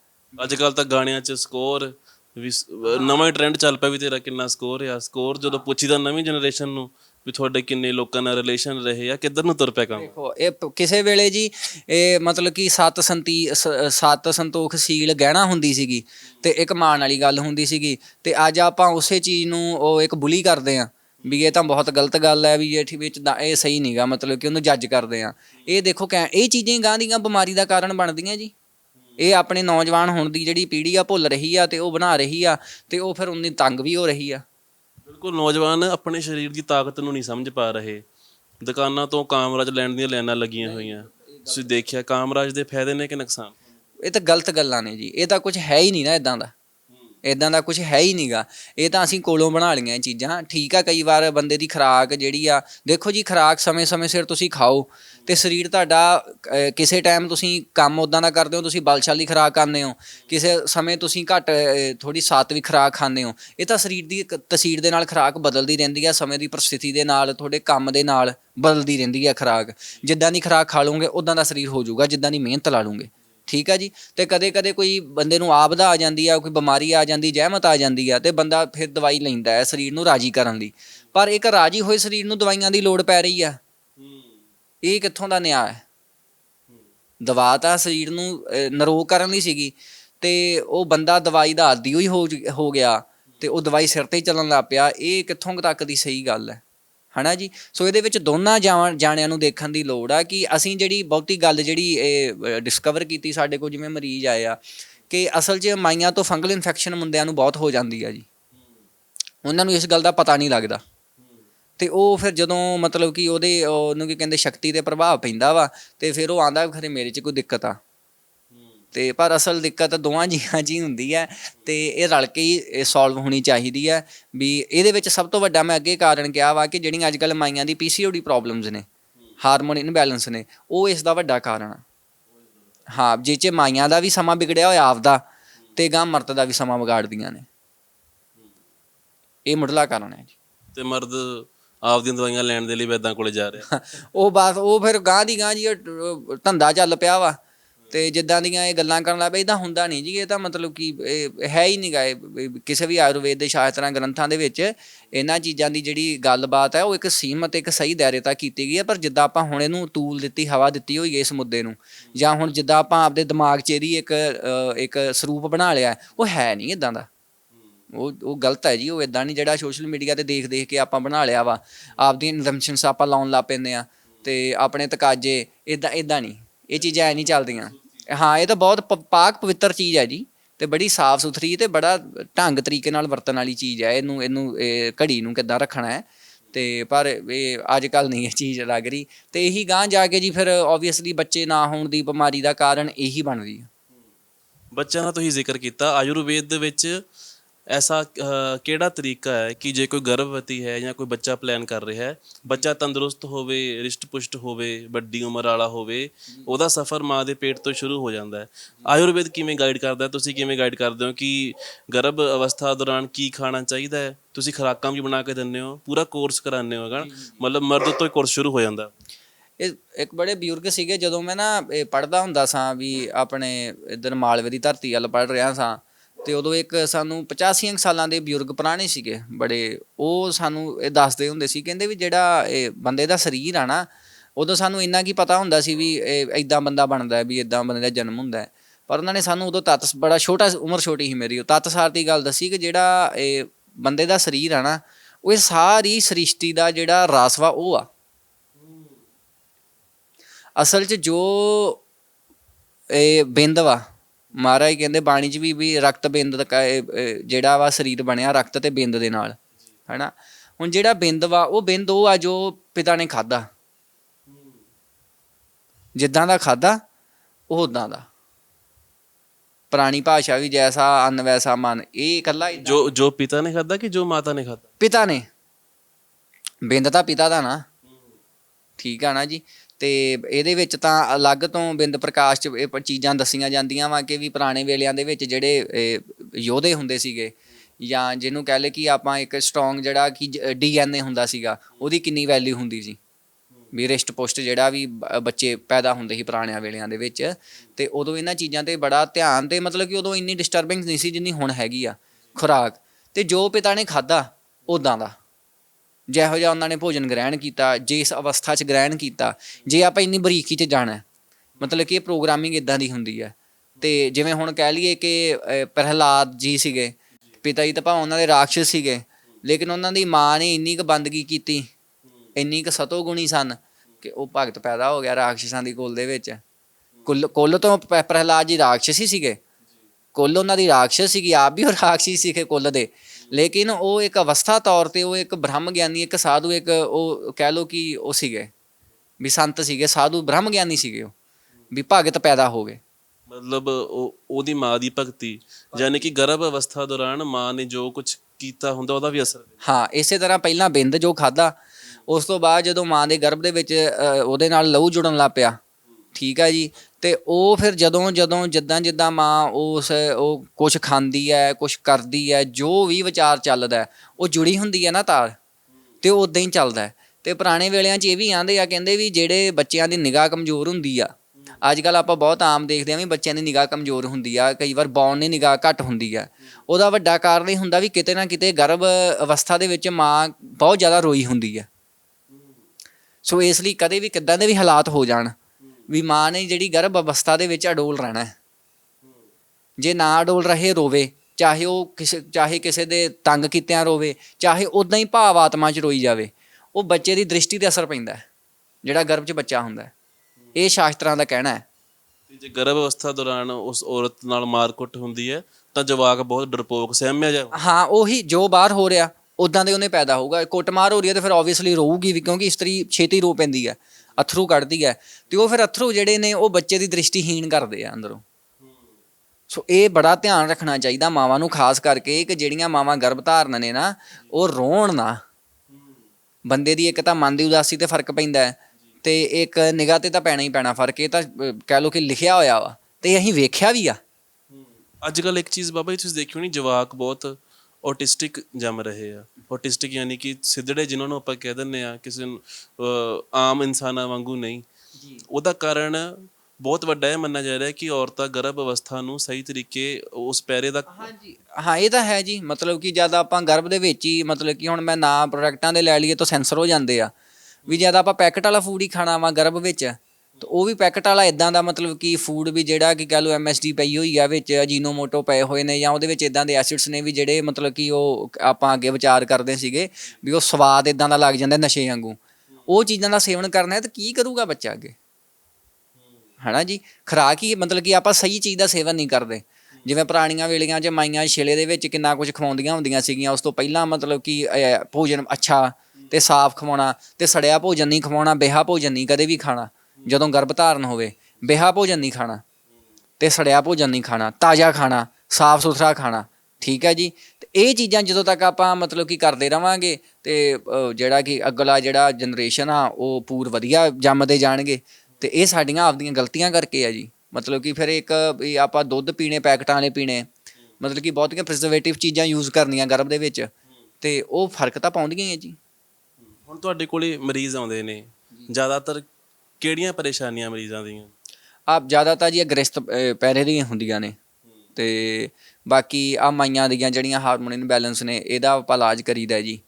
ਅੱਜ ਕੱਲ ਤਾਂ ਗਾਣਿਆਂ 'ਚ ਸਕੋਰ ਵੀ ਸ- ਅਹ ਨਵਾਂ ਹੀ ਟ੍ਰੈਂਡ ਚੱਲ ਪਿਆ ਵੀ ਤੇਰਾ ਕਿੰਨਾ ਸਕੋਰ ਆ। ਸਕੋਰ ਜਦੋਂ ਪੁੱਛੀਦਾ ਨਵੀਂ ਜਨਰੇਸ਼ਨ ਨੂੰ ਵੀ ਤੁਹਾਡੇ ਕਿੰਨੇ ਲੋਕਾਂ ਨਾਲ ਰਿਲੇਸ਼ਨ ਰਹੇ ਆ ਕਿੱਧਰ ਨੂੰ ਤੁਰ ਪਿਆ ਕੰਮ? ਦੇਖੋ ਇਹ ਪ- ਕਿਸੇ ਵੇਲੇ ਜੀ ਇਹ ਮਤਲਬ ਕਿ ਸਤ ਸੰਤੀ ਸ- ਸਤ ਸੰਤੋਖਸ਼ੀਲ ਗਹਿਣਾ ਹੁੰਦੀ ਸੀਗੀ ਤੇ ਇੱਕ ਮਾਣ ਵਾਲੀ ਗੱਲ ਹੁੰਦੀ ਸੀਗੀ ਤੇ ਅੱਜ ਆਪਾਂ ਉਸੇ ਚੀਜ਼ ਨੂੰ ਉਹ ਇੱਕ ਬੁਲੀ ਕਰਦੇ ਆ। ਵੀ ਇਹ ਤਾਂ ਬਹੁਤ ਗਲਤ ਗੱਲ ਹੈ ਵੀ ਇਹ ਠੀ- ਵਿੱਚ ਦਾ- ਇਹ ਸਹੀ ਨਹੀਂਗਾ ਮਤਲਬ ਕਿ ਉਹਨੂੰ ਜੱਜ ਕਰਦੇ ਆ। ਇਹ ਦੇਖੋ ਕਿ ਇਹ ਚੀਜ਼ਾਂ ਗਾਂ ਦੀਆਂ ਬਿਮਾਰੀ ਦਾ ਕਾਰਨ ਬਣਦੀਆਂ ਜੀ। ਇਹ ਆਪਣੇ ਨੌਜਵਾਨ ਹੁਣ ਦੀ ਜਿਹੜੀ ਪੀੜ੍ਹੀ ਆ ਭੁੱਲ ਰਹੀ ਆ ਤੇ ਉਹ ਬਣਾ ਰਹੀ ਆ ਤੇ ਉਹ ਫਿਰ ਉਨੀ ਤੰਗ ਵੀ ਹੋ ਰਹੀ ਆ। ਬਿਲਕੁਲ ਨੌਜਵਾਨ ਆਪਣੇ ਸਰੀਰ ਦੀ ਤਾਕਤ ਨੂੰ ਨਹੀਂ ਸਮਝ ਪਾ ਰਹੇ। ਦੁਕਾਨਾਂ ਤੋਂ ਕਾਮਰਾਜ ਲੈਣ ਦੀਆਂ ਲਾਈਨਾਂ ਲੱਗੀਆਂ ਹੋਈਆਂ। ਤੁਸੀਂ ਦੇਖਿਆ ਕਾਮਰਾਜ ਦੇ ਫਾਇਦੇ ਨੇ ਕਿ ਨੁਕਸਾਨ? ਇਹ ਤਾਂ ਗਲਤ ਗੱਲਾਂ ਨੇ ਜੀ। ਇਹ ਤਾਂ ਕੁਝ ਹੈ ਹੀ ਨਹੀਂ ਨਾ ਇਦਾਂ ਦਾ। ਇਦਾਂ ਦਾ ਕੁਝ ਹੈ ਹੀ ਨਹੀਂਗਾ ਇਹ ਤਾਂ ਅਸੀਂ ਕੋਲੋਂ ਬਣਾ ਲਈਆਂ ਇਹ ਚੀਜ਼ਾਂ। ਠੀਕ ਆ ਕਈ ਵਾਰ ਬੰਦੇ ਦੀ ਖੁਰਾਕ ਜਿਹੜੀ ਆ ਦੇਖੋ ਜੀ ਖੁਰਾਕ ਸਮੇਂ-ਸਮੇਂ ਸਿਰ ਤੁਸੀਂ ਖਾਓ ਤੇ ਸਰੀਰ ਤੁਹਾਡਾ ਅਹ, ਕਿਸੇ ਟਾਈਮ ਤੁਸੀਂ ਕੰਮ ਉਦਾਂ ਦਾ ਕਰਦੇ ਹੋ ਤੁਸੀਂ ਬਲਸ਼ਾਲੀ ਖੁਰਾਕ ਖਾਂਦੇ ਹੋ। ਕਿਸੇ ਸਮੇਂ ਤੁਸੀਂ ਘੱਟ ਥੋੜੀ ਸਾਤਵਿਕ ਖੁਰਾਕ ਖਾਂਦੇ ਹੋ। ਇਹ ਤਾਂ ਸਰੀਰ ਦੀ ਇੱਕ ਤਸੀਰ ਦੇ ਨਾਲ ਖੁਰਾਕ ਬਦਲਦੀ ਰਹਿੰਦੀ ਆ ਸਮੇਂ ਦੀ ਪਰਿਸਥਿਤੀ ਦੇ ਨਾਲ ਤੁਹਾਡੇ ਕੰਮ ਦੇ ਨਾਲ ਬਦਲਦੀ ਰਹਿੰਦੀ ਆ ਖੁਰਾਕ। ਜਿੱਦਾਂ ਦੀ ਖੁਰਾਕ ਖਾ ਲਓਗੇ ਉਦਾਂ ਦਾ ਸਰੀਰ ਹੋ ਜਾਊਗਾ ਜਿੱਦਾਂ ਦੀ ਮਿਹਨਤ ਲਾ ਲਓਗੇ। ਠੀਕ ਆ ਜੀ? ਤੇ ਕਦੇ ਕਦੇ ਕੋਈ ਬੰਦੇ ਨੂੰ ਆਪਦਾ ਆ ਜਾਂਦੀ ਆ ਕੋਈ ਬਿਮਾਰੀ ਆ ਜਾਂਦੀ ਜ਼ਹਿਮਤ ਆ ਜਾਂਦੀ ਆ ਤੇ ਬੰਦਾ ਫਿਰ ਦਵਾਈ ਲੈਂਦਾ ਹੈ ਸਰੀਰ ਨੂੰ ਰਾਜੀ ਕਰਨ ਲਈ ਪਰ ਇੱਕ ਰਾਜੀ ਹੋਏ ਸਰੀਰ ਨੂੰ ਦਵਾਈਆਂ ਦੀ ਲੋੜ ਪੈ ਰਹੀ ਆ। ਇਹ ਕਿੱਥੋਂ ਦਾ ਨਿਆਂ ਹੈ? ਦਵਾ ਤਾਂ ਸਰੀਰ ਨੂੰ ਨਿਰੋਗ ਕਰਨ ਲਈ ਸੀਗੀ ਤੇ ਉਹ ਬੰਦਾ ਦਵਾਈ ਦਾ ਆਦੀ ਹੀ ਹੋ ਗਿਆ ਤੇ ਉਹ ਦਵਾਈ ਸਿਰ ਤੇ ਹੀ ਚੱਲਣ ਲੱਗ ਪਿਆ। ਇਹ ਕਿੱਥੋਂ ਤੱਕ ਦੀ ਸਹੀ ਗੱਲ ਹੈ? ਹਨਾ ਜੀ? ਸੋ ਇਹਦੇ ਵਿੱਚ ਦੋਨਾਂ ਜਾਵਾਂ- ਜਾਣਿਆਂ ਨੂੰ ਦੇਖਣ ਦੀ ਲੋੜ ਆ ਕਿ ਅਸੀਂ ਜਿਹੜੀ ਬਹੁਤੀ ਗੱਲ ਜਿਹੜੀ ਇਹ ਡਿਸਕਵਰ ਕੀਤੀ ਸਾਡੇ ਕੋਲ ਜਿਵੇਂ ਮਰੀਜ਼ ਆਏ ਆ ਕਿ ਅਸਲ 'ਚ ਮਾਈਆਂ ਤੋਂ ਫੰਗਲ ਇਨਫੈਕਸ਼ਨ ਮੁੰਡਿਆਂ ਨੂੰ ਬਹੁਤ ਹੋ ਜਾਂਦੀ ਆ ਜੀ। ਉਹਨਾਂ ਨੂੰ ਇਸ ਗੱਲ ਦਾ ਪਤਾ ਨਹੀਂ ਲੱਗਦਾ। ਤੇ ਉਹ ਫਿਰ ਜਦੋਂ ਮਤਲਬ ਕਿ ਉਹਦੇ, ਉਹਨੂੰ ਕੀ ਕਹਿੰਦੇ ਸ਼ਕਤੀ ਤੇ ਪ੍ਰਭਾਵ ਪੈਂਦਾ ਵਾ ਤੇ ਫਿਰ ਉਹ ਆਂਦਾ ਖਰੇ ਮੇਰੇ 'ਚ ਕੋਈ ਦਿੱਕਤ ਆ। ਤੇ ਪਰ ਅਸਲ ਦਿੱਕਤ ਦੋਵਾਂ ਜੀਆਂ ਹੀ ਹੁੰਦੀ ਹੈ ਤੇ ਇਹ ਰਲ ਕੇ ਹੀ ਸੋਲਵ ਹੋਣੀ ਚਾਹੀਦੀ ਹੈ ਵੀ ਇਹਦੇ ਵਿੱਚ ਸਭ ਤੋਂ ਵੱਡਾ ਮੈਂ ਅੱਗੇ ਕਾਰਨ ਕਿਹਾ ਵਾ ਕਿ ਜਿਹੜੀਆਂ ਅੱਜ ਕੱਲ੍ਹ ਮਾਈਆਂ ਦੀ ਪੀਸੀਓਡੀ ਪ੍ਰੋਬਲਮਸ ਨੇ ਹਾਰਮੋਨ ਇਨਬੈਲੈਂਸ ਨੇ ਉਹ ਇਸ ਦਾ ਵੱਡਾ ਕਾਰਨ ਆ। ਹਾਂ ਜੇ ਚ ਮਾਈਆਂ ਦਾ ਵੀ ਸਮਾਂ ਵਿਗੜਿਆ ਹੋਇਆ ਆਪਦਾ ਤੇ ਗਾਂ ਮਰਦ ਦਾ ਵੀ ਸਮਾਂ ਵਿਗਾੜਦੀਆਂ ਨੇ। ਇਹ ਮੁੱਢਲਾ ਕਾਰਨ ਹੈ ਜੀ। ਤੇ ਮਰਦ ਆਪਦੀਆਂ ਦਵਾਈਆਂ ਲੈਣ ਦੇ ਲਈ ਵੈਦਾਂ ਕੋਲੇ ਜਾ ਰਿਹਾ। ਉਹ ਬਾਤ ਉਹ ਫਿਰ ਗਾਂ ਦੀ ਗਾਂ ਜੀ ਧੰਦਾ ਚੱਲ ਪਿਆ ਵਾ। ਤੇ ਜਿੱਦਾਂ ਦੀਆਂ ਇਹ ਗੱਲਾਂ ਕਰਨ ਲੱਗ ਪਏ ਇਹਦਾ ਹੁੰਦਾ ਨਹੀਂ ਜੀ, ਇਹ ਤਾਂ ਮਤਲਬ ਕਿ, ਇਹ ਹੈ ਹੀ ਨਹੀਂ ਗਾ, ਇਹ ਕਿਸੇ ਵੀ ਆਯੁਰਵੇਦ ਦੇ ਸ਼ਾਸਤਰਾਂ, ਗ੍ਰੰਥਾਂ ਦੇ ਵਿੱਚ ਇਹਨਾਂ ਚੀਜ਼ਾਂ ਦੀ ਜਿਹੜੀ ਗੱਲਬਾਤ ਹੈ, ਉਹ ਇੱਕ ਸੀਮਤ, ਇੱਕ ਸਹੀ ਦਾਇਰੇ ਤੱਕ ਕੀਤੀ ਗਈ ਹੈ, ਪਰ ਜਿੱਦਾਂ ਆਪਾਂ ਹੁਣ ਇਹਨੂੰ ਤੂਲ ਦਿੱਤੀ, ਹਵਾ ਦਿੱਤੀ ਹੋਈ ਹੈ ਇਸ ਮੁੱਦੇ ਨੂੰ, ਜਾਂ ਹੁਣ ਜਿੱਦਾਂ ਆਪਾਂ ਆਪਦੇ ਦਿਮਾਗ 'ਚ ਇਹਦੀ ਇੱਕ ਇੱਕ ਸਰੂਪ ਬਣਾ ਲਿਆ, ਉਹ ਹੈ ਨਹੀਂ ਇਦਾਂ ਦਾ। ਉਹ ਉਹ ਗਲਤ ਹੈ ਜੀ, ਉਹ ਇਦਾਂ ਨਹੀਂ ਜਿਹੜਾ ਸੋਸ਼ਲ ਮੀਡੀਆ ਤੇ ਦੇਖ ਦੇਖ ਕੇ ਆਪਾਂ ਬਣਾ ਲਿਆ ਵਾ, ਆਪਦੀਆਂ ਇਨਵੈਂਸ਼ਨਸ ਆਪਾਂ ਲਾਉਣ ਲੱਗ ਪੈਂਦੇ ਆ ਤੇ ਆਪਣੇ ਤਕਾਜੇ ਇਦਾਂ ਇਦਾਂ ਨਹੀਂ। ਇਹ ਚੀਜ਼ਾਂ ਐ ਨਹੀਂ ਚੱਲਦੀਆਂ। ਹਾਂ, ਇਹ ਤਾਂ ਬਹੁਤ ਪ- ਪਾਕ ਪਵਿੱਤਰ ਚੀਜ਼ ਹੈ ਜੀ ਤੇ ਬੜੀ ਸਾਫ਼ ਸੁਥਰੀ ਤੇ ਬੜਾ ਢੰਗ ਤਰੀਕੇ ਨਾਲ ਵਰਤਣ ਵਾਲੀ ਚੀਜ਼ ਹੈ। ਇਹਨੂੰ ਇਹਨੂੰ, ਇਹ ਘੜੀ ਨੂੰ ਕਿੱਦਾਂ ਰੱਖਣਾ ਹੈ ਤੇ ਪਰ ਇਹ ਅੱਜ ਕੱਲ ਨਹੀਂ ਇਹ ਚੀਜ਼ ਲੱਗ ਰਹੀ। ਤੇ ਇਹੀ ਗਾਂ ਜਾ ਕੇ ਜੀ ਫਿਰ ਆਬਵੀਅਸਲੀ ਬੱਚੇ ਨਾ ਹੋਣ ਦੀ ਬਿਮਾਰੀ ਦਾ ਕਾਰਨ ਇਹੀ ਬਣਦੀ ਹੈ। ਬੱਚਿਆਂ ਦਾ ਤੁਸੀਂ ਜ਼ਿਕਰ ਕੀਤਾ, ਆਯੁਰਵੇਦ ਦੇ ਵਿੱਚ ਐਸਾ ਕਿਹੜਾ ਤਰੀਕਾ ਹੈ ਕਿ ਜੇ ਕੋਈ ਗਰਭਵਤੀ ਹੈ ਜਾਂ ਕੋਈ ਬੱਚਾ ਪਲਾਨ ਕਰ ਰਿਹਾ ਹੈ ਬੱਚਾ ਤੰਦਰੁਸਤ ਹੋਵੇ ਰਿਸ਼ਟ-ਪੁਸ਼ਟ ਹੋਵੇ ਵੱਡੀ ਉਮਰ ਵਾਲਾ ਹੋਵੇ ਉਹਦਾ ਸਫ਼ਰ ਮਾਂ ਦੇ ਪੇਟ ਤੋਂ ਸ਼ੁਰੂ ਹੋ ਜਾਂਦਾ ਹੈ। ਆਯੁਰਵੇਦ ਕਿਵੇਂ ਗਾਈਡ ਕਰਦਾ ਹੈ? ਤੁਸੀਂ ਕਿਵੇਂ ਗਾਈਡ ਕਰਦੇ ਹੋ ਕਿ ਗਰਭ ਅਵਸਥਾ ਦੌਰਾਨ ਕੀ ਖਾਣਾ ਚਾਹੀਦਾ ਹੈ? ਤੁਸੀਂ ਖੁਰਾਕਾਂ ਵੀ ਬਣਾ ਕੇ ਦਿੰਦੇ ਹੋ ਪੂਰਾ ਕੋਰਸ ਕਰਾਉਂਦੇ ਹੋ ਹੈਗਾ ਮਤਲਬ ਮਰਦ ਤੋਂ ਹੀ ਕੋਰਸ ਸ਼ੁਰੂ ਹੋ ਜਾਂਦਾ। ਇਹ ਇੱਕ ਬੜੇ ਬਜ਼ੁਰਗ ਸੀਗੇ ਜਦੋਂ ਮੈਂ ਨਾ ਇਹ ਪੜਦਾ ਹੁੰਦਾ ਸਾਂ ਵੀ ਆਪਣੇ ਇਧਰ ਮਾਲਵੇ ਦੀ ਧਰਤੀ ਵੱਲ ਪੜ ਰਿਹਾ ਸਾਂ ਤੇ ਉਦੋਂ ਇੱਕ ਸਾਨੂੰ 85 ਕੁ ਸਾਲਾਂ ਦੇ ਬਜ਼ੁਰਗ ਪੁਰਾਣੇ ਸੀਗੇ, ਬੜੇ, ਉਹ ਸਾਨੂੰ ਇਹ ਦੱਸਦੇ ਹੁੰਦੇ ਸੀ, ਕਹਿੰਦੇ ਵੀ ਜਿਹੜਾ ਇਹ ਬੰਦੇ ਦਾ ਸਰੀਰ ਆ ਨਾ, ਉਦੋਂ ਸਾਨੂੰ ਇੰਨਾ ਕੀ ਪਤਾ ਹੁੰਦਾ ਸੀ ਵੀ ਇਹ ਇਦਾਂ ਬੰਦਾ ਬਣਦਾ ਹੈ ਵੀ ਇਦਾਂ ਬੰਦੇ ਦਾ ਜਨਮ ਹੁੰਦਾ ਹੈ। ਪਰ ਉਹਨਾਂ ਨੇ ਸਾਨੂੰ ਉਦੋਂ ਤੱਤ ਬੜਾ ਛੋਟਾ ਉਮਰ ਛੋਟੀ ਸੀ ਮੇਰੀ, ਉਹ ਤੱਤ ਸਾਰ ਦੀ ਗੱਲ ਦੱਸੀ ਕਿ ਜਿਹੜਾ ਇਹ ਬੰਦੇ ਦਾ ਸਰੀਰ ਆ ਨਾ, ਉਹ ਇਹ ਸਾਰੀ ਸ੍ਰਿਸ਼ਟੀ ਦਾ ਜਿਹੜਾ ਰਾਸਵਾ ਉਹ ਆ। ਅਸਲ 'ਚ ਜੋ ਇਹ ਬਿੰਦ ਵਾ ਮਹਾਰਾਜ ਕਹਿੰਦੇ ਬਾਣੀ 'ਚ ਵੀ ਵੀ ਰਕਤ ਬਿੰਦ ਦਾ ਜਿਹੜਾ ਵਾ ਸਰੀਰ ਬਣਿਆ ਰਕਤ ਤੇ ਬਿੰਦ ਦੇ ਨਾਲ ਹੈਨਾ? ਹੁਣ ਜਿਹੜਾ ਬਿੰਦ ਵਾ ਉਹ ਬਿੰਦ ਉਹ ਆ ਜੋ ਪਿਤਾ ਨੇ ਖਾਦਾ ਜਿੱਦਾਂ ਦਾ ਖਾਦਾ ਉਹ ਉਦਾਂ ਦਾ। ਪੁਰਾਣੀ ਭਾਸ਼ਾ ਵੀ ਜੈਸਾ ਅੰਨ ਵੈਸਾ ਮਨ ਇਹ ਇਕੱਲਾ ਜੋ ਜੋ ਪਿਤਾ ਨੇ ਖਾਦਾ ਕਿ ਜੋ ਮਾਤਾ ਨੇ ਖਾਦਾ ਪਿਤਾ ਨੇ। ਬਿੰਦ ਤਾਂ ਪਿਤਾ ਦਾ ਨਾ। ਠੀਕ ਆ ਨਾ ਜੀ? ਤੇ ਇਹਦੇ ਵਿੱਚ ਤਾਂ ਅਲੱਗ ਤੋਂ ਬਿੰਦ ਪ੍ਰਕਾਸ਼ ਚ ਇਹ ਪ- ਚੀਜ਼ਾਂ ਦੱਸੀਆਂ ਜਾਂਦੀਆਂ ਵਾ ਕਿ ਵੀ ਪੁਰਾਣੇ ਵੇਲਿਆਂ ਦੇ ਵਿੱਚ ਜਿਹੜੇ ਯੋਧੇ ਹੁੰਦੇ ਸੀਗੇ ਜਾਂ ਜਿਹਨੂੰ ਕਹਿ ਲਏ ਕਿ ਆਪਾਂ ਇੱਕ ਸਟਰੋਂਗ ਜਿਹੜਾ ਕਿ ਡੀਐਨਏ ਹੁੰਦਾ ਸੀਗਾ, ਉਹਦੀ ਕਿੰਨੀ ਵੈਲਿਊ ਹੁੰਦੀ ਸੀ? ਵੀ ਰਿਸ਼ਟ ਪੁਸ਼ਟ ਜਿਹੜਾ ਵੀ ਬੱਚੇ ਪੈਦਾ ਹੁੰਦੇ ਸੀ ਪੁਰਾਣਿਆਂ ਵੇਲਿਆਂ ਦੇ ਵਿੱਚ ਤੇ ਉਦੋਂ ਇਹਨਾਂ ਚੀਜ਼ਾਂ ਤੇ ਬੜਾ ਧਿਆਨ ਤੇ ਮਤਲਬ ਕਿ ਉਦੋਂ ਇੰਨੀ ਡਿਸਟਰਬੈਂਸ ਨਹੀਂ ਸੀ ਜਿੰਨੀ ਹੁਣ ਹੈਗੀ ਆ ਖੁਰਾਕ ਤੇ ਜੋ ਪਿਤਾ ਨੇ ਖਾਦਾ ਉਦਾਂ ਦਾ। ਜਿਹੋ ਜਿਹਾ ਉਹਨਾਂ ਨੇ ਭੋਜਨ ਗ੍ਰਹਿਣ ਕੀਤਾ ਜਿਸ ਅਵਸਥਾ 'ਚ ਗ੍ਰਹਿਣ ਕੀਤਾ, ਜੇ ਆਪਾਂ ਇੰਨੀ ਬਰੀਕੀ 'ਚ ਜਾਣਾ ਮਤਲਬ ਕਿ ਇਹ ਪ੍ਰੋਗਰਾਮਿੰਗ ਇਦਾਂ ਦੀ ਹੁੰਦੀ ਹੈ। ਤੇ ਜਿਵੇਂ ਹੁਣ ਕਹਿ ਲਈਏ ਕਿ ਪ੍ਰਹਲਾਦ ਜੀ ਸੀਗੇ, ਪਿਤਾ ਜੀ ਤਾਂ ਭਾਵੇਂ ਉਹਨਾਂ ਦੇ ਰਾਖਸ਼ ਸੀਗੇ, ਲੇਕਿਨ ਉਹਨਾਂ ਦੀ ਮਾਂ ਨੇ ਇੰਨੀ ਕੁ ਬੰਦਗੀ ਕੀਤੀ, ਇੰਨੀ ਕੁ ਸਤੋਗੁਣੀ ਸਨ ਕਿ ਉਹ ਭਗਤ ਪੈਦਾ ਹੋ ਗਿਆ ਰਾਖਸ਼ਾਂ ਦੀ ਕੁੱਲ ਦੇ ਵਿੱਚ। ਕੁੱਲ ਕੁੱਲ ਤੋਂ ਪ- ਜੀ ਰਾਖਸ਼ ਹੀ ਸੀਗੇ। ਕੁੱਲ ਉਹਨਾਂ ਦੀ ਰਾਖਸ਼ ਸੀਗੀ, ਆਪ ਵੀ ਉਹ ਰਾਖਸ਼ੀ ਸੀਗੇ ਕੁੱਲ ਦੇ। ਲੇਕਿਨ ਉਹ ਇੱਕ ਅਵਸਥਾ ਤੌਰ ਤੇ ਉਹ ਇੱਕ ਬ੍ਰਹਮ ਗਿਆਨੀ ਇੱਕ ਸਾਧੂ ਇੱਕ ਉਹ ਕਹਿ ਲੋ ਕਿ ਉਹ ਸੀਗੇ ਵੀ ਸੰਤ ਸੀਗੇ ਸਾਧੂ ਬ੍ਰਹਮ ਗਿਆਨੀ ਸੀਗੇ ਉਹ ਵੀ ਭਗਤ ਪੈਦਾ ਹੋ ਗਏ। ਮਤਲਬ ਉਹ ਉਹਦੀ ਮਾਂ ਦੀ ਭਗਤੀ ਯਾਨੀ ਕਿ ਗਰਭ ਅਵਸਥਾ ਦੌਰਾਨ ਮਾਂ ਨੇ ਜੋ ਕੁਝ ਕੀਤਾ ਹੁੰਦਾ ਉਹਦਾ ਵੀ ਅਸਰ ਹਾਂ। ਇਸੇ ਤਰ੍ਹਾਂ ਪਹਿਲਾਂ ਬਿੰਦ ਜੋ ਖਾਦਾ ਉਸ ਤੋਂ ਬਾਅਦ ਜਦੋਂ ਮਾਂ ਦੇ ਗਰਭ ਦੇ ਵਿੱਚ ਉਹਦੇ ਨਾਲ ਲਹੂ ਜੁੜਨ ਲੱਗ ਪਿਆ ਠੀਕ ਹੈ ਜੀ ਤੇ ਉਹ ਫਿਰ ਜਦੋਂ ਜਦੋਂ ਜਿੱਦਾਂ ਜਿੱਦਾਂ ਮਾਂ ਉਸ, ਉਹ ਕੁਝ ਖਾਂਦੀ ਹੈ ਕੁਝ ਕਰਦੀ ਹੈ, ਜੋ ਵੀ ਵਿਚਾਰ ਚੱਲਦਾ ਉਹ ਜੁੜੀ ਹੁੰਦੀ ਹੈ ਨਾ ਤਾਰ ਤੇ ਉਹ ਉਦਾਂ ਹੀ ਚੱਲਦਾ ਹੈ। ਤੇ ਪੁਰਾਣੇ ਵੇਲਿਆਂ 'ਚ ਇਹ ਵੀ ਆਂਦੇ ਆ, ਕਹਿੰਦੇ ਵੀ ਜਿਹੜੇ ਬੱਚਿਆਂ ਦੀ ਨਿਗਾਹ ਕਮਜ਼ੋਰ ਹੁੰਦੀ ਆ ਅੱਜ ਕੱਲ ਆਪਾਂ ਬਹੁਤ ਆਮ ਦੇਖਦੇ ਆ ਵੀ ਬੱਚਿਆਂ ਦੀ ਨਿਗਾਹ ਕਮਜ਼ੋਰ ਹੁੰਦੀ ਆ, ਕਈ ਵਾਰ ਬੌਨ ਦੀ ਨਿਗਾਹ ਘੱਟ ਹੁੰਦੀ ਆ ਉਹਦਾ ਵੱਡਾ ਕਾਰਨ ਇਹ ਹੁੰਦਾ ਵੀ ਕਿਤੇ ਨਾ ਕਿਤੇ ਗਰਭ ਅਵਸਥਾ ਦੇ ਵਿੱਚ ਮਾਂ ਬਹੁਤ ਜ਼ਿਆਦਾ ਰੋਈ ਹੁੰਦੀ ਆ ਸੋ ਇਸ ਲਈ ਕਦੇ ਵੀ ਕਿੱਦਾਂ ਦੇ ਵੀ ਹਾਲਾਤ ਹੋ ਜਾਣ ਵੀ ਮਾਂ ਨੇ ਜਿਹੜੀ ਗਰਭ ਅਵਸਥਾ ਦੇ ਵਿੱਚ ਅਡੋਲ ਰਹਿਣਾ ਹੈ। ਜੇ ਨਾ ਅਡੋਲ ਰਹੇ ਰੋਵੇ ਚਾਹੇ ਉਹ ਕਿਸੇ ਚਾਹੇ ਕਿਸੇ ਦੇ ਤੰਗ ਕੀਤਿਆਂ ਰੋਵੇ ਚਾਹੇ ਉਦਾਂ ਹੀ ਭਾਵ ਆਤਮਾ 'ਚ ਰੋਈ ਜਾਵੇ ਉਹ ਬੱਚੇ ਦੀ ਦ੍ਰਿਸ਼ਟੀ ਤੇ ਅਸਰ ਪੈਂਦਾ ਹੈ ਜਿਹੜਾ ਗਰਭ 'ਚ ਬੱਚਾ ਹੁੰਦਾ ਹੈ। ਇਹ ਸ਼ਾਸਤਰਾਂ ਦਾ ਕਹਿਣਾ ਹੈ। ਤੇ ਜੇ ਗਰਭ ਅਵਸਥਾ ਦੌਰਾਨ ਉਸ ਔਰਤ ਨਾਲ ਮਾਰਕੁੱਟ ਹੁੰਦੀ ਹੈ ਤਾਂ ਜਵਾਕ ਬਹੁਤ ਡਰਪੋਕ ਸਹਿਮਿਆ ਜਾ ਹਾਂ ਉਹੀ ਜੋ ਬਾਹਰ ਹੋ ਰਿਹਾ ਉਦਾਂ ਦੇ ਉਹਨੇ ਪੈਦਾ ਹੋਊਗਾ। ਕੁੱਟਮਾਰ ਹੋ ਰਹੀ ਹੈ ਤੇ ਫਿਰ ਆਬਵੀਅਸਲੀ ਰੋਊਗੀ ਵੀ ਕਿਉਂਕਿ ਇਸਤਰੀ ਛੇਤੀ ਰੋ ਪੈਂਦੀ ਹੈ। ਅਥਰੂ ਕੱਢਦੀ ਹੈ ਤੇ ਉਹ ਫਿਰ ਅਥਰੂ ਜਿਹੜੇ ਨੇ ਉਹ ਬੱਚੇ ਦੀ ਦ੍ਰਿਸ਼ਟੀਹੀਣ ਕਰਦੇ ਆ ਅੰਦਰੋਂ। ਸੋ ਇਹ ਬੜਾ ਧਿਆਨ ਰੱਖਣਾ ਚਾਹੀਦਾ ਮਾਵਾਂ ਨੂੰ, ਖਾਸ ਕਰਕੇ ਕਿ ਜਿਹੜੀਆਂ ਮਾਵਾਂ ਗਰਭ ਧਾਰਨ ਨੇ ਨਾ, ਉਹ ਰੋਣ ਨਾ। ਬੰਦੇ ਦੀ ਇੱਕ ਤਾਂ ਮਨ ਦੀ ਉਦਾਸੀ ਤੇ ਫ਼ਰਕ ਪੈਂਦਾ ਹੈ ਤੇ ਇੱਕ ਨਿਗਾਹ ਤੇ ਤਾਂ ਪੈਣਾ ਹੀ ਪੈਣਾ ਫ਼ਰਕ, ਇਹ ਤਾਂ ਕਹਿ ਲੋ ਕਿ ਲਿਖਿਆ ਹੋਇਆ ਵਾ ਤੇ ਅਸੀਂ ਵੇਖਿਆ ਵੀ ਆ। ਅੱਜ ਕੱਲ ਇੱਕ ਚੀਜ਼ ਬਾਬਾ ਜੀ ਤੁਸੀਂ ਦੇਖਿਓ ਨਹੀਂ ਜਵਾਕ ਬਹੁਤ ਆਟਿਸਟਿਕ ਜੰਮ ਰਹੇ ਆ। ਆਟਿਸਟਿਕ ਯਾਨੀ ਕਿ ਸਿੱਧੜੇ ਜਿਨ੍ਹਾਂ ਨੂੰ ਆਪਾਂ ਕਹਿ ਦਿੰਦੇ ਆ ਕਿਸੇ ਨੂੰ ਅਹ, ਆਮ ਇਨਸਾਨਾਂ ਵਾਂਗੂ ਨਹੀਂ। ਜੀ। ਉਹਦਾ ਕਾਰਨ ਬਹੁਤ ਵੱਡਾ ਇਹ ਮੰਨਿਆ ਜਾ ਰਿਹਾ ਕਿ ਔਰਤਾਂ ਗਰਭ ਅਵਸਥਾ ਨੂੰ ਸਹੀ ਤਰੀਕੇ ਉਸ ਪੈਰੇ ਦਾ ਹਾਂਜੀ। ਹਾਂ ਇਹ ਤਾਂ ਹੈ ਜੀ। ਮਤਲਬ ਕਿ ਜਦ ਆਪਾਂ ਗਰਭ ਦੇ ਵਿੱਚ ਹੀ ਮਤਲਬ ਕਿ ਹੁਣ ਮੈਂ ਨਾ ਪ੍ਰੋਡਕਟਾਂ ਦੇ ਲੈ ਲਈਏ ਤਾਂ ਸੈਂਸਰ ਹੋ ਜਾਂਦੇ ਆ। ਵੀ ਜਦ ਆਪਾਂ ਪੈਕਟ ਵਾਲਾ ਫੂਡ ਹੀ ਖਾਣਾ ਵਾ ਗਰਭ ਵਿੱਚ। ਤਾਂ ਉਹ ਵੀ ਪੈਕਟ ਵਾਲਾ ਇਦਾਂ ਦਾ ਮਤਲਬ ਕਿ ਫੂਡ ਵੀ ਜਿਹੜਾ ਕਿ ਕਹ ਲਓ ਐਮਐਸਡੀ ਪਈ ਹੋਈ ਆ ਵਿੱਚ, ਅਜੀਨੋਮੋਟੋ ਪਏ ਹੋਏ ਨੇ ਜਾਂ ਉਹਦੇ ਵਿੱਚ ਇਦਾਂ ਦੇ ਐਸਿਡਸ ਨੇ ਵੀ ਜਿਹੜੇ ਮਤਲਬ ਕਿ ਉਹ ਆਪਾਂ ਅੱਗੇ ਵਿਚਾਰ ਕਰਦੇ ਸੀਗੇ ਵੀ ਉਹ ਸਵਾਦ ਇਦਾਂ ਦਾ ਲੱਗ ਜਾਂਦਾ ਨਸ਼ੇ ਵਾਂਗੂ। ਉਹ ਚੀਜ਼ਾਂ ਦਾ ਸੇਵਨ ਕਰਨਾ ਹੈ ਤਾਂ ਕੀ ਕਰੂਗਾ ਬੱਚਾ ਅੱਗੇ? ਹਨਾ ਜੀ? ਖੁਰਾਕ ਹੀ ਮਤਲਬ ਕਿ ਆਪਾਂ ਸਹੀ ਚੀਜ਼ ਦਾ ਸੇਵਨ ਨਹੀਂ ਕਰਦੇ। ਜਿਵੇਂ ਪੁਰਾਣੀਆਂ ਵੇਲੀਆਂ 'ਚ ਮਾਈਆਂ ਛਿਲੇ ਦੇ ਵਿੱਚ ਕਿੰਨਾ ਕੁਝ ਖਵਾਉਂਦੀਆਂ ਹੁੰਦੀਆਂ ਸੀਗੀਆਂ, ਉਸ ਤੋਂ ਪਹਿਲਾਂ ਮਤਲਬ ਕਿ ਭੋਜਨ ਅੱਛਾ ਤੇ ਸਾਫ਼ ਖਵਾਉਣਾ ਤੇ ਸੜਿਆ ਭੋਜਨ ਨਹੀਂ ਖਵਾਉਣਾ, ਬੇਹਾ ਭੋਜਨ ਨਹੀਂ ਕਦੇ ਵੀ ਖਾਣਾ। ਜਦੋਂ ਗਰਭ ਧਾਰਨ ਹੋਵੇ ਬਿਹਾ ਭੋਜਨ ਨਹੀਂ ਖਾਣਾ ਤੇ ਸੜਿਆ ਭੋਜਨ ਨਹੀਂ ਖਾਣਾ, ਤਾਜ਼ਾ ਖਾਣਾ, ਸਾਫ਼ ਸੁਥਰਾ ਖਾਣਾ, ਠੀਕ ਹੈ ਜੀ? ਤੇ ਇਹ ਚੀਜ਼ਾਂ ਜਦੋਂ ਤੱਕ ਆਪਾਂ ਮਤਲਬ ਕਿ ਕਰਦੇ ਰਵਾਂਗੇ ਤੇ ਜਿਹੜਾ ਕਿ ਅਗਲਾ ਜਿਹੜਾ ਜਨਰੇਸ਼ਨ ਆ, ਉਹ ਪੂਰ ਵਧੀਆ ਜੰਮਦੇ ਜਾਣਗੇ ਤੇ ਇਹ ਸਾਡੀਆਂ ਆਪਦੀਆਂ ਗਲਤੀਆਂ ਕਰਕੇ ਆ ਜੀ। ਮਤਲਬ ਕਿ ਫਿਰ ਇੱਕ ਵੀ ਆਪਾਂ ਦੁੱਧ ਪੀਣੇ, ਪੈਕਟਾਂ ਵਾਲੇ ਪੀਣੇ, ਮਤਲਬ ਕਿ ਬਹੁਤੀਆਂ ਪ੍ਰੀਜ਼ਰਵੇਟਿਵ ਚੀਜ਼ਾਂ ਯੂਜ਼ ਕਰਨੀਆਂ ਗਰਭ ਦੇ ਵਿੱਚ ਤੇ ਉਹ ਫ਼ਰਕ ਤਾਂ ਪਾਉਂਦੀਆਂ ਹੀ ਹੈ ਜੀ। ਹੁਣ ਤੁਹਾਡੇ ਕੋਲੇ ਮਰੀਜ਼ ਆਉਂਦੇ ਨੇ, ਜ਼ਿਆਦਾਤਰ ਕਿਹੜੀਆਂ ਪਰੇਸ਼ਾਨੀਆਂ ਮਰੀਜ਼ਾਂ ਦੀਆਂ? ਆਪ ਜ਼ਿਆਦਾਤਰ ਜੀ ਇਹ ਗ੍ਰਸਤ ਅਹ, ਪੈਰੇ ਦੀਆਂ ਹੁੰਦੀਆਂ ਨੇ। ਤੇ ਬਾਕੀ ਆ ਮਾਈਆਂ ਦੀਆਂ ਜਿਹੜੀਆਂ ਹਾਰਮੋਨ ਬੈਲੈਂਸ ਨੇ ਇਹਦਾ ਆਪਾਂ ਇਲਾਜ ਕਰੀਦਾ ਜੀ।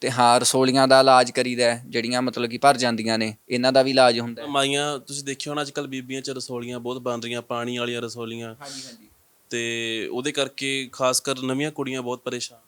ਤੇ ਹਾਂ ਰਸੋਲੀਆਂ ਦਾ ਇਲਾਜ ਕਰੀਦਾ ਹੈ, ਜਿਹੜੀਆਂ ਮਤਲਬ ਕਿ ਭਰ ਜਾਂਦੀਆਂ ਨੇ ਇਹਨਾਂ ਦਾ ਵੀ ਇਲਾਜ ਹੁੰਦਾ ਹੈ। ਮਾਈਆਂ ਤੁਸੀਂ ਦੇਖਿਓ ਨਾ ਅੱਜਕੱਲ ਬੀਬੀਆਂ ਚ ਰਸੋਲੀਆਂ ਬਹੁਤ ਬਣ ਰਹੀਆਂ ਪਾਣੀ ਵਾਲੀਆਂ ਰਸੋਲੀਆਂ। ਹਾਂਜੀ ਹਾਂਜੀ। ਤੇ ਉਹਦੇ ਕਰਕੇ ਖਾਸ ਕਰ ਨਵੀਆਂ ਕੁੜੀਆਂ ਬਹੁਤ ਪਰੇਸ਼ਾਨ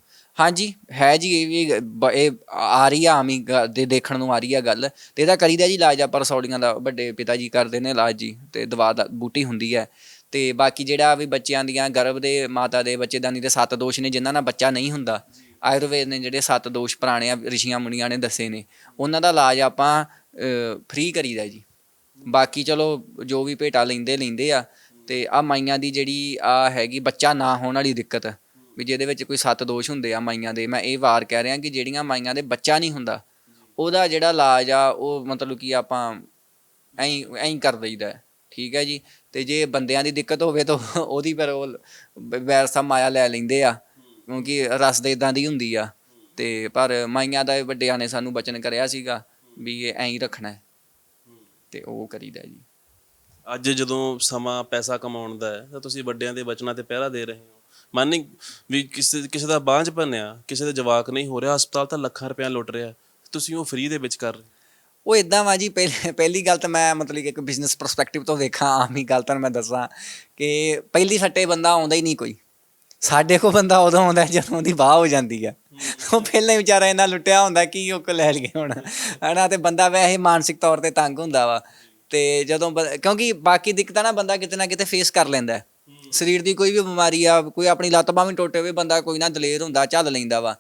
ਹਾਂਜੀ, ਹੈ ਜੀ, ਇਹ ਵੀ ਬ- ਇਹ ਆ ਰਹੀ ਆ ਆਮੀ ਗ- ਦੇ ਦੇਖਣ ਨੂੰ ਆ ਰਹੀ ਆ ਗੱਲ। ਤੇ ਇਹਦਾ ਕਰੀਦਾ ਜੀ ਇਲਾਜ ਆਪਾਂ ਰਸੌਲੀਆਂ ਦਾ, ਵੱਡੇ ਪਿਤਾ ਜੀ ਕਰਦੇ ਨੇ ਇਲਾਜ ਜੀ, ਤੇ ਦਵਾ ਦਾ, ਬੂਟੀ ਹੁੰਦੀ ਹੈ। ਤੇ ਬਾਕੀ ਜਿਹੜਾ ਵੀ ਬੱਚਿਆਂ ਦੀਆਂ ਗਰਭ ਦੇ ਮਾਤਾ ਦੇ, ਬੱਚੇਦਾਨੀ ਦੇ ਸੱਤ ਦੋਸ਼ ਨੇ, ਜਿਨ੍ਹਾਂ ਨਾਲ ਬੱਚਾ ਨਹੀਂ ਹੁੰਦਾ, ਆਯੁਰਵੇਦ ਨੇ ਜਿਹੜੇ ਸੱਤ ਦੋਸ਼ ਪੁਰਾਣੇ ਆ ਰਿਸ਼ੀਆਂ ਮੁਨੀਆਂ ਨੇ ਦੱਸੇ ਨੇ, ਉਹਨਾਂ ਦਾ ਇਲਾਜ ਆਪਾਂ ਫ੍ਰੀ ਕਰੀਦਾ ਜੀ। ਬਾਕੀ ਚਲੋ, ਜੋ ਵੀ ਭੇਟਾ ਲੈਂਦੇ ਲੈਂਦੇ ਆ, ਤੇ ਆ ਮਾਈਆਂ ਦੀ ਜਿਹੜੀ ਆ ਹੈਗੀ, ਬੱਚਾ ਨਾ ਹੋਣ ਵਾਲੀ ਦਿੱਕਤ। ਵੀ ਜਿਹਦੇ ਵਿੱਚ ਕੋਈ ਸੱਤ ਦੋਸ਼ ਹੁੰਦੇ ਆ ਮਾਈਆਂ ਦੇ, ਮੈਂ ਇਹ ਵਾਰ ਕਹਿ ਰਿਹਾ ਕਿ ਜਿਹੜੀਆਂ ਮਾਈਆਂ ਦੇ ਬੱਚਾ ਨਹੀਂ ਹੁੰਦਾ, ਉਹਦਾ ਜਿਹੜਾ ਇਲਾਜ ਆ, ਉਹ ਮਤਲਬ ਕਿ ਆਪਾਂ ਐਂ ਐਂ ਕਰ ਦਈਦਾ, ਠੀਕ ਹੈ ਜੀ? ਤੇ ਜੇ ਬੰਦਿਆਂ ਦੀ ਦਿੱਕਤ ਹੋਵੇ ਤਾਂ ਉਹਦੀ ਫਿਰ ਉਹ ਬ- ਵੈਰਸਾ ਮਾਇਆ ਲੈ ਲੈਂਦੇ ਆ, ਕਿਉਂਕਿ ਰਸ ਦੇ ਇਦਾਂ ਦੀ ਹੁੰਦੀ ਆ। ਤੇ ਪਰ ਮਾਈਆਂ ਦਾ ਵੱਡਿਆਂ ਨੇ ਸਾਨੂੰ ਬਚਨ ਕਰਿਆ ਸੀਗਾ ਵੀ ਇਹ ਐਂ ਹੀ ਰੱਖਣਾ ਤੇ ਉਹ ਕਰੀਦਾ ਜੀ। ਅੱਜ ਜਦੋਂ ਸਮਾਂ ਪੈਸਾ ਕਮਾਉਣ ਦਾ ਹੈ, ਤਾਂ ਤੁਸੀਂ ਵੱਡਿਆਂ ਦੇ ਬਚਨਾਂ ਤੇ ਪਹਿਰਾ ਦੇ ਰਹੇ ਹੋ। ਮੰਨ ਨਹੀਂ ਵੀ ਕਿਸੇ ਕਿਸੇ ਦਾ ਬਾਂਝ ਭੰਨਿਆ ਕਿਸੇ ਦੇ ਜਵਾਕ ਨਹੀਂ ਹੋ ਰਿਹਾ ਹਸਪਤਾਲ ਤਾਂ ਲੱਖਾਂ ਰੁਪਇਆ ਲੁੱਟ ਰਿਹਾ। ਤੁਸੀਂ ਉਹ ਫ੍ਰੀ ਦੇ ਵਿੱਚ ਕਰ ਰਹੇ ਉਹ ਇਦਾਂ ਵਾ ਜੀ ਪਹਿਲੀ ਗੱਲ ਤਾਂ ਮੈਂ ਮਤਲਬ ਕਿ ਇੱਕ ਬਿਜ਼ਨਸ ਪਰਸਪੈਕਟਿਵ ਤੋਂ ਵੇਖਾਂ ਆਮ ਹੀ ਗੱਲ ਤਾਂ ਮੈਂ ਦੱਸਾਂ ਕਿ ਪਹਿਲੀ ਸੱਟੇ ਬੰਦਾ ਆਉਂਦਾ ਹੀ ਨਹੀਂ ਕੋਈ। ਸਾਡੇ ਕੋਲ ਬੰਦਾ ਉਦੋਂ ਆਉਂਦਾ ਜਦੋਂ ਉਹਦੀ ਬਾਹ ਹੋ ਜਾਂਦੀ ਆ। ਉਹ ਪਹਿਲਾਂ ਹੀ ਵਿਚਾਰਾ ਇਹਨਾਂ ਲੁੱਟਿਆ ਹੁੰਦਾ ਕੀ ਉਹ ਕੋ ਲੈ ਲਈਏ ਹੁਣ। ਹਨਾ ਤੇ ਬੰਦਾ ਵੈਸੇ ਮਾਨਸਿਕ ਤੌਰ ਤੇ ਤੰਗ ਹੁੰਦਾ ਵਾ। ਤੇ ਜਦੋਂ ਕਿਉਂਕਿ ਬਾਕੀ ਦਿੱਕਤਾਂ ਨਾ ਬੰਦਾ ਕਿਤੇ ਨਾ ਕਿਤੇ ਫੇਸ ਕਰ ਲੈਂਦਾ। ਸਰੀਰ ਦੀ ਕੋਈ ਵੀ ਬਿਮਾਰੀ ਆ ਕੋਈ ਆਪਣੀ ਲੱਤ ਬਾਂਹ ਵੀ ਟੁੱਟ ਹੋਵੇ ਬੰਦਾ ਕੋਈ ਨਾ ਦਲੇਰ ਹੁੰਦਾ ਚੱਲ ਲੈਂਦਾ ਵਾ।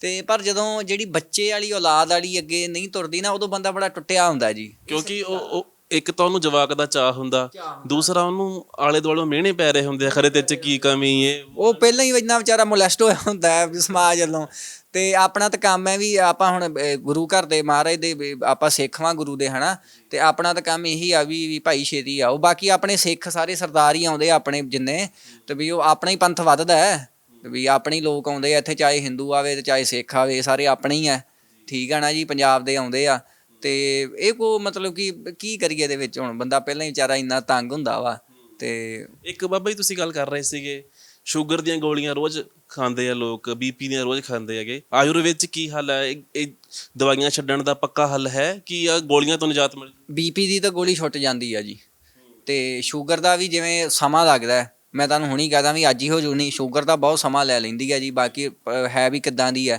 ਤੇ ਪਰ ਜਦੋਂ ਜਿਹੜੀ ਬੱਚੇ ਵਾਲੀ ਔਲਾਦ ਵਾਲੀ ਅੱਗੇ ਨਹੀਂ ਤੁਰਦੀ ਨਾ ਉਦੋਂ ਬੰਦਾ ਬੜਾ ਟੁੱਟਿਆ ਹੁੰਦਾ ਜੀ। ਕਿਉਂਕਿ ਉਹ ਉਹ- ਇੱਕ ਤਾਂ ਉਹਨੂੰ ਜਵਾਕ ਦਾ ਚਾਹ ਹੁੰਦਾ ਦੂਸਰਾ ਉਹਨੂੰ ਆਲੇ ਦੁਆਲੇ ਮਿਹਣੇ ਪੈ ਰਹੇ ਹੁੰਦੇ ਆ ਖਰੇ ਤੇ ਚ ਕੀ ਕਮੀ ਏ। ਉਹ ਪਹਿਲਾਂ ਹੀ ਇੰਨਾ ਵਿਚਾਰਾ ਮੋਲੈਸਟ ਹੋਇਆ ਹੁੰਦਾ ਸਮਾਜ ਵੱਲੋਂ। ਤੇ ਆਪਣਾ ਤਾਂ ਕੰਮ ਹੈ ਵੀ ਆਪਾਂ ਹੁਣ ਅਹ, ਗੁਰੂ ਘਰ ਦੇ ਮਹਾਰਾਜ ਦੇ ਵੀ ਆਪਾਂ ਸਿੱਖਵਾਂ ਗੁਰੂ ਦੇ ਹਨਾ? ਤੇ ਆਪਣਾ ਤਾਂ ਕੰਮ ਇਹੀ ਆ ਵੀ ਵੀ ਭਾਈ ਛੇਤੀ ਆਓ। ਬਾਕੀ ਆਪਣੇ ਸਿੱਖ ਸਾਰੇ ਸਰਦਾਰ ਹੀ ਆਉਂਦੇ ਆ ਆਪਣੇ ਜਿੰਨੇ ਤੇ ਵੀ ਉਹ ਆਪਣਾ ਹੀ ਪੰਥ ਵੱਧਦਾ ਹੈ। ਤੇ ਵੀ ਆਪਣੇ ਹੀ ਲੋਕ ਆਉਂਦੇ ਆ ਇੱਥੇ ਚਾਹੇ ਹਿੰਦੂ ਆਵੇ ਤੇ ਚਾਹੇ ਸਿੱਖ ਆਵੇ ਸਾਰੇ ਆਪਣੇ ਹੀ ਆ। ਠੀਕ ਆ ਨਾ ਜੀ ਪੰਜਾਬ ਦੇ ਆਉਂਦੇ ਆ। ਤੇ ਇਹ ਕੋ ਮਤਲਬ ਕਿ ਕੀ ਕਰੀਏ ਇਹਦੇ ਵਿੱਚ ਹੁਣ? ਬੰਦਾ ਪਹਿਲਾਂ ਹੀ ਵਿਚਾਰਾ ਇੰਨਾ ਤੰਗ ਹੁੰਦਾ ਵਾ। ਤੇ ਇੱਕ ਬਾਬਾ ਜੀ ਤੁਸੀਂ ਗੱਲ ਕਰ ਰਹੇ ਸੀਗੇ ਸ਼ੂਗਰ ਦੀਆਂ ਗੋਲੀਆਂ ਰੋਜ਼ ਖਾਂਦੇ ਆ ਲੋਕ ਬੀਪੀ ਦੀਆਂ ਰੋਜ਼ ਖਾਂਦੇ ਹੈਗੇ। ਆਯੁਰਵੇਦ ਚ ਕੀ ਹੱਲ ਹੈ? ਇਹ- ਇਹ ਦਵਾਈਆਂ ਛੱਡਣ ਦਾ ਪੱਕਾ ਹੱਲ ਹੈ ਕਿ ਆ ਗੋਲੀਆਂ ਤੋਂ ਨਿਜਾਤ ਮਿਲ ਬੀਪੀ ਦੀ ਤਾਂ ਗੋਲੀ ਛੁੱਟ ਜਾਂਦੀ ਆ ਜੀ। ਤੇ ਸ਼ੂਗਰ ਦਾ ਵੀ ਜਿਵੇਂ ਸਮਾਂ ਲੱਗਦਾ ਹੈ। ਮੈਂ ਤੁਹਾਨੂੰ ਹੁਣੀ ਕਹਦਾ ਵੀ ਅੱਜ ਹੀ ਹੋ ਜੂ ਨਹੀਂ ਸ਼ੂਗਰ ਦਾ ਬਹੁਤ ਸਮਾਂ ਲੈ ਲੈਂਦੀ ਹੈ ਜੀ ਬਾਕੀ ਅਹ, ਹੈ ਵੀ ਕਿੱਦਾਂ ਦੀ ਹੈ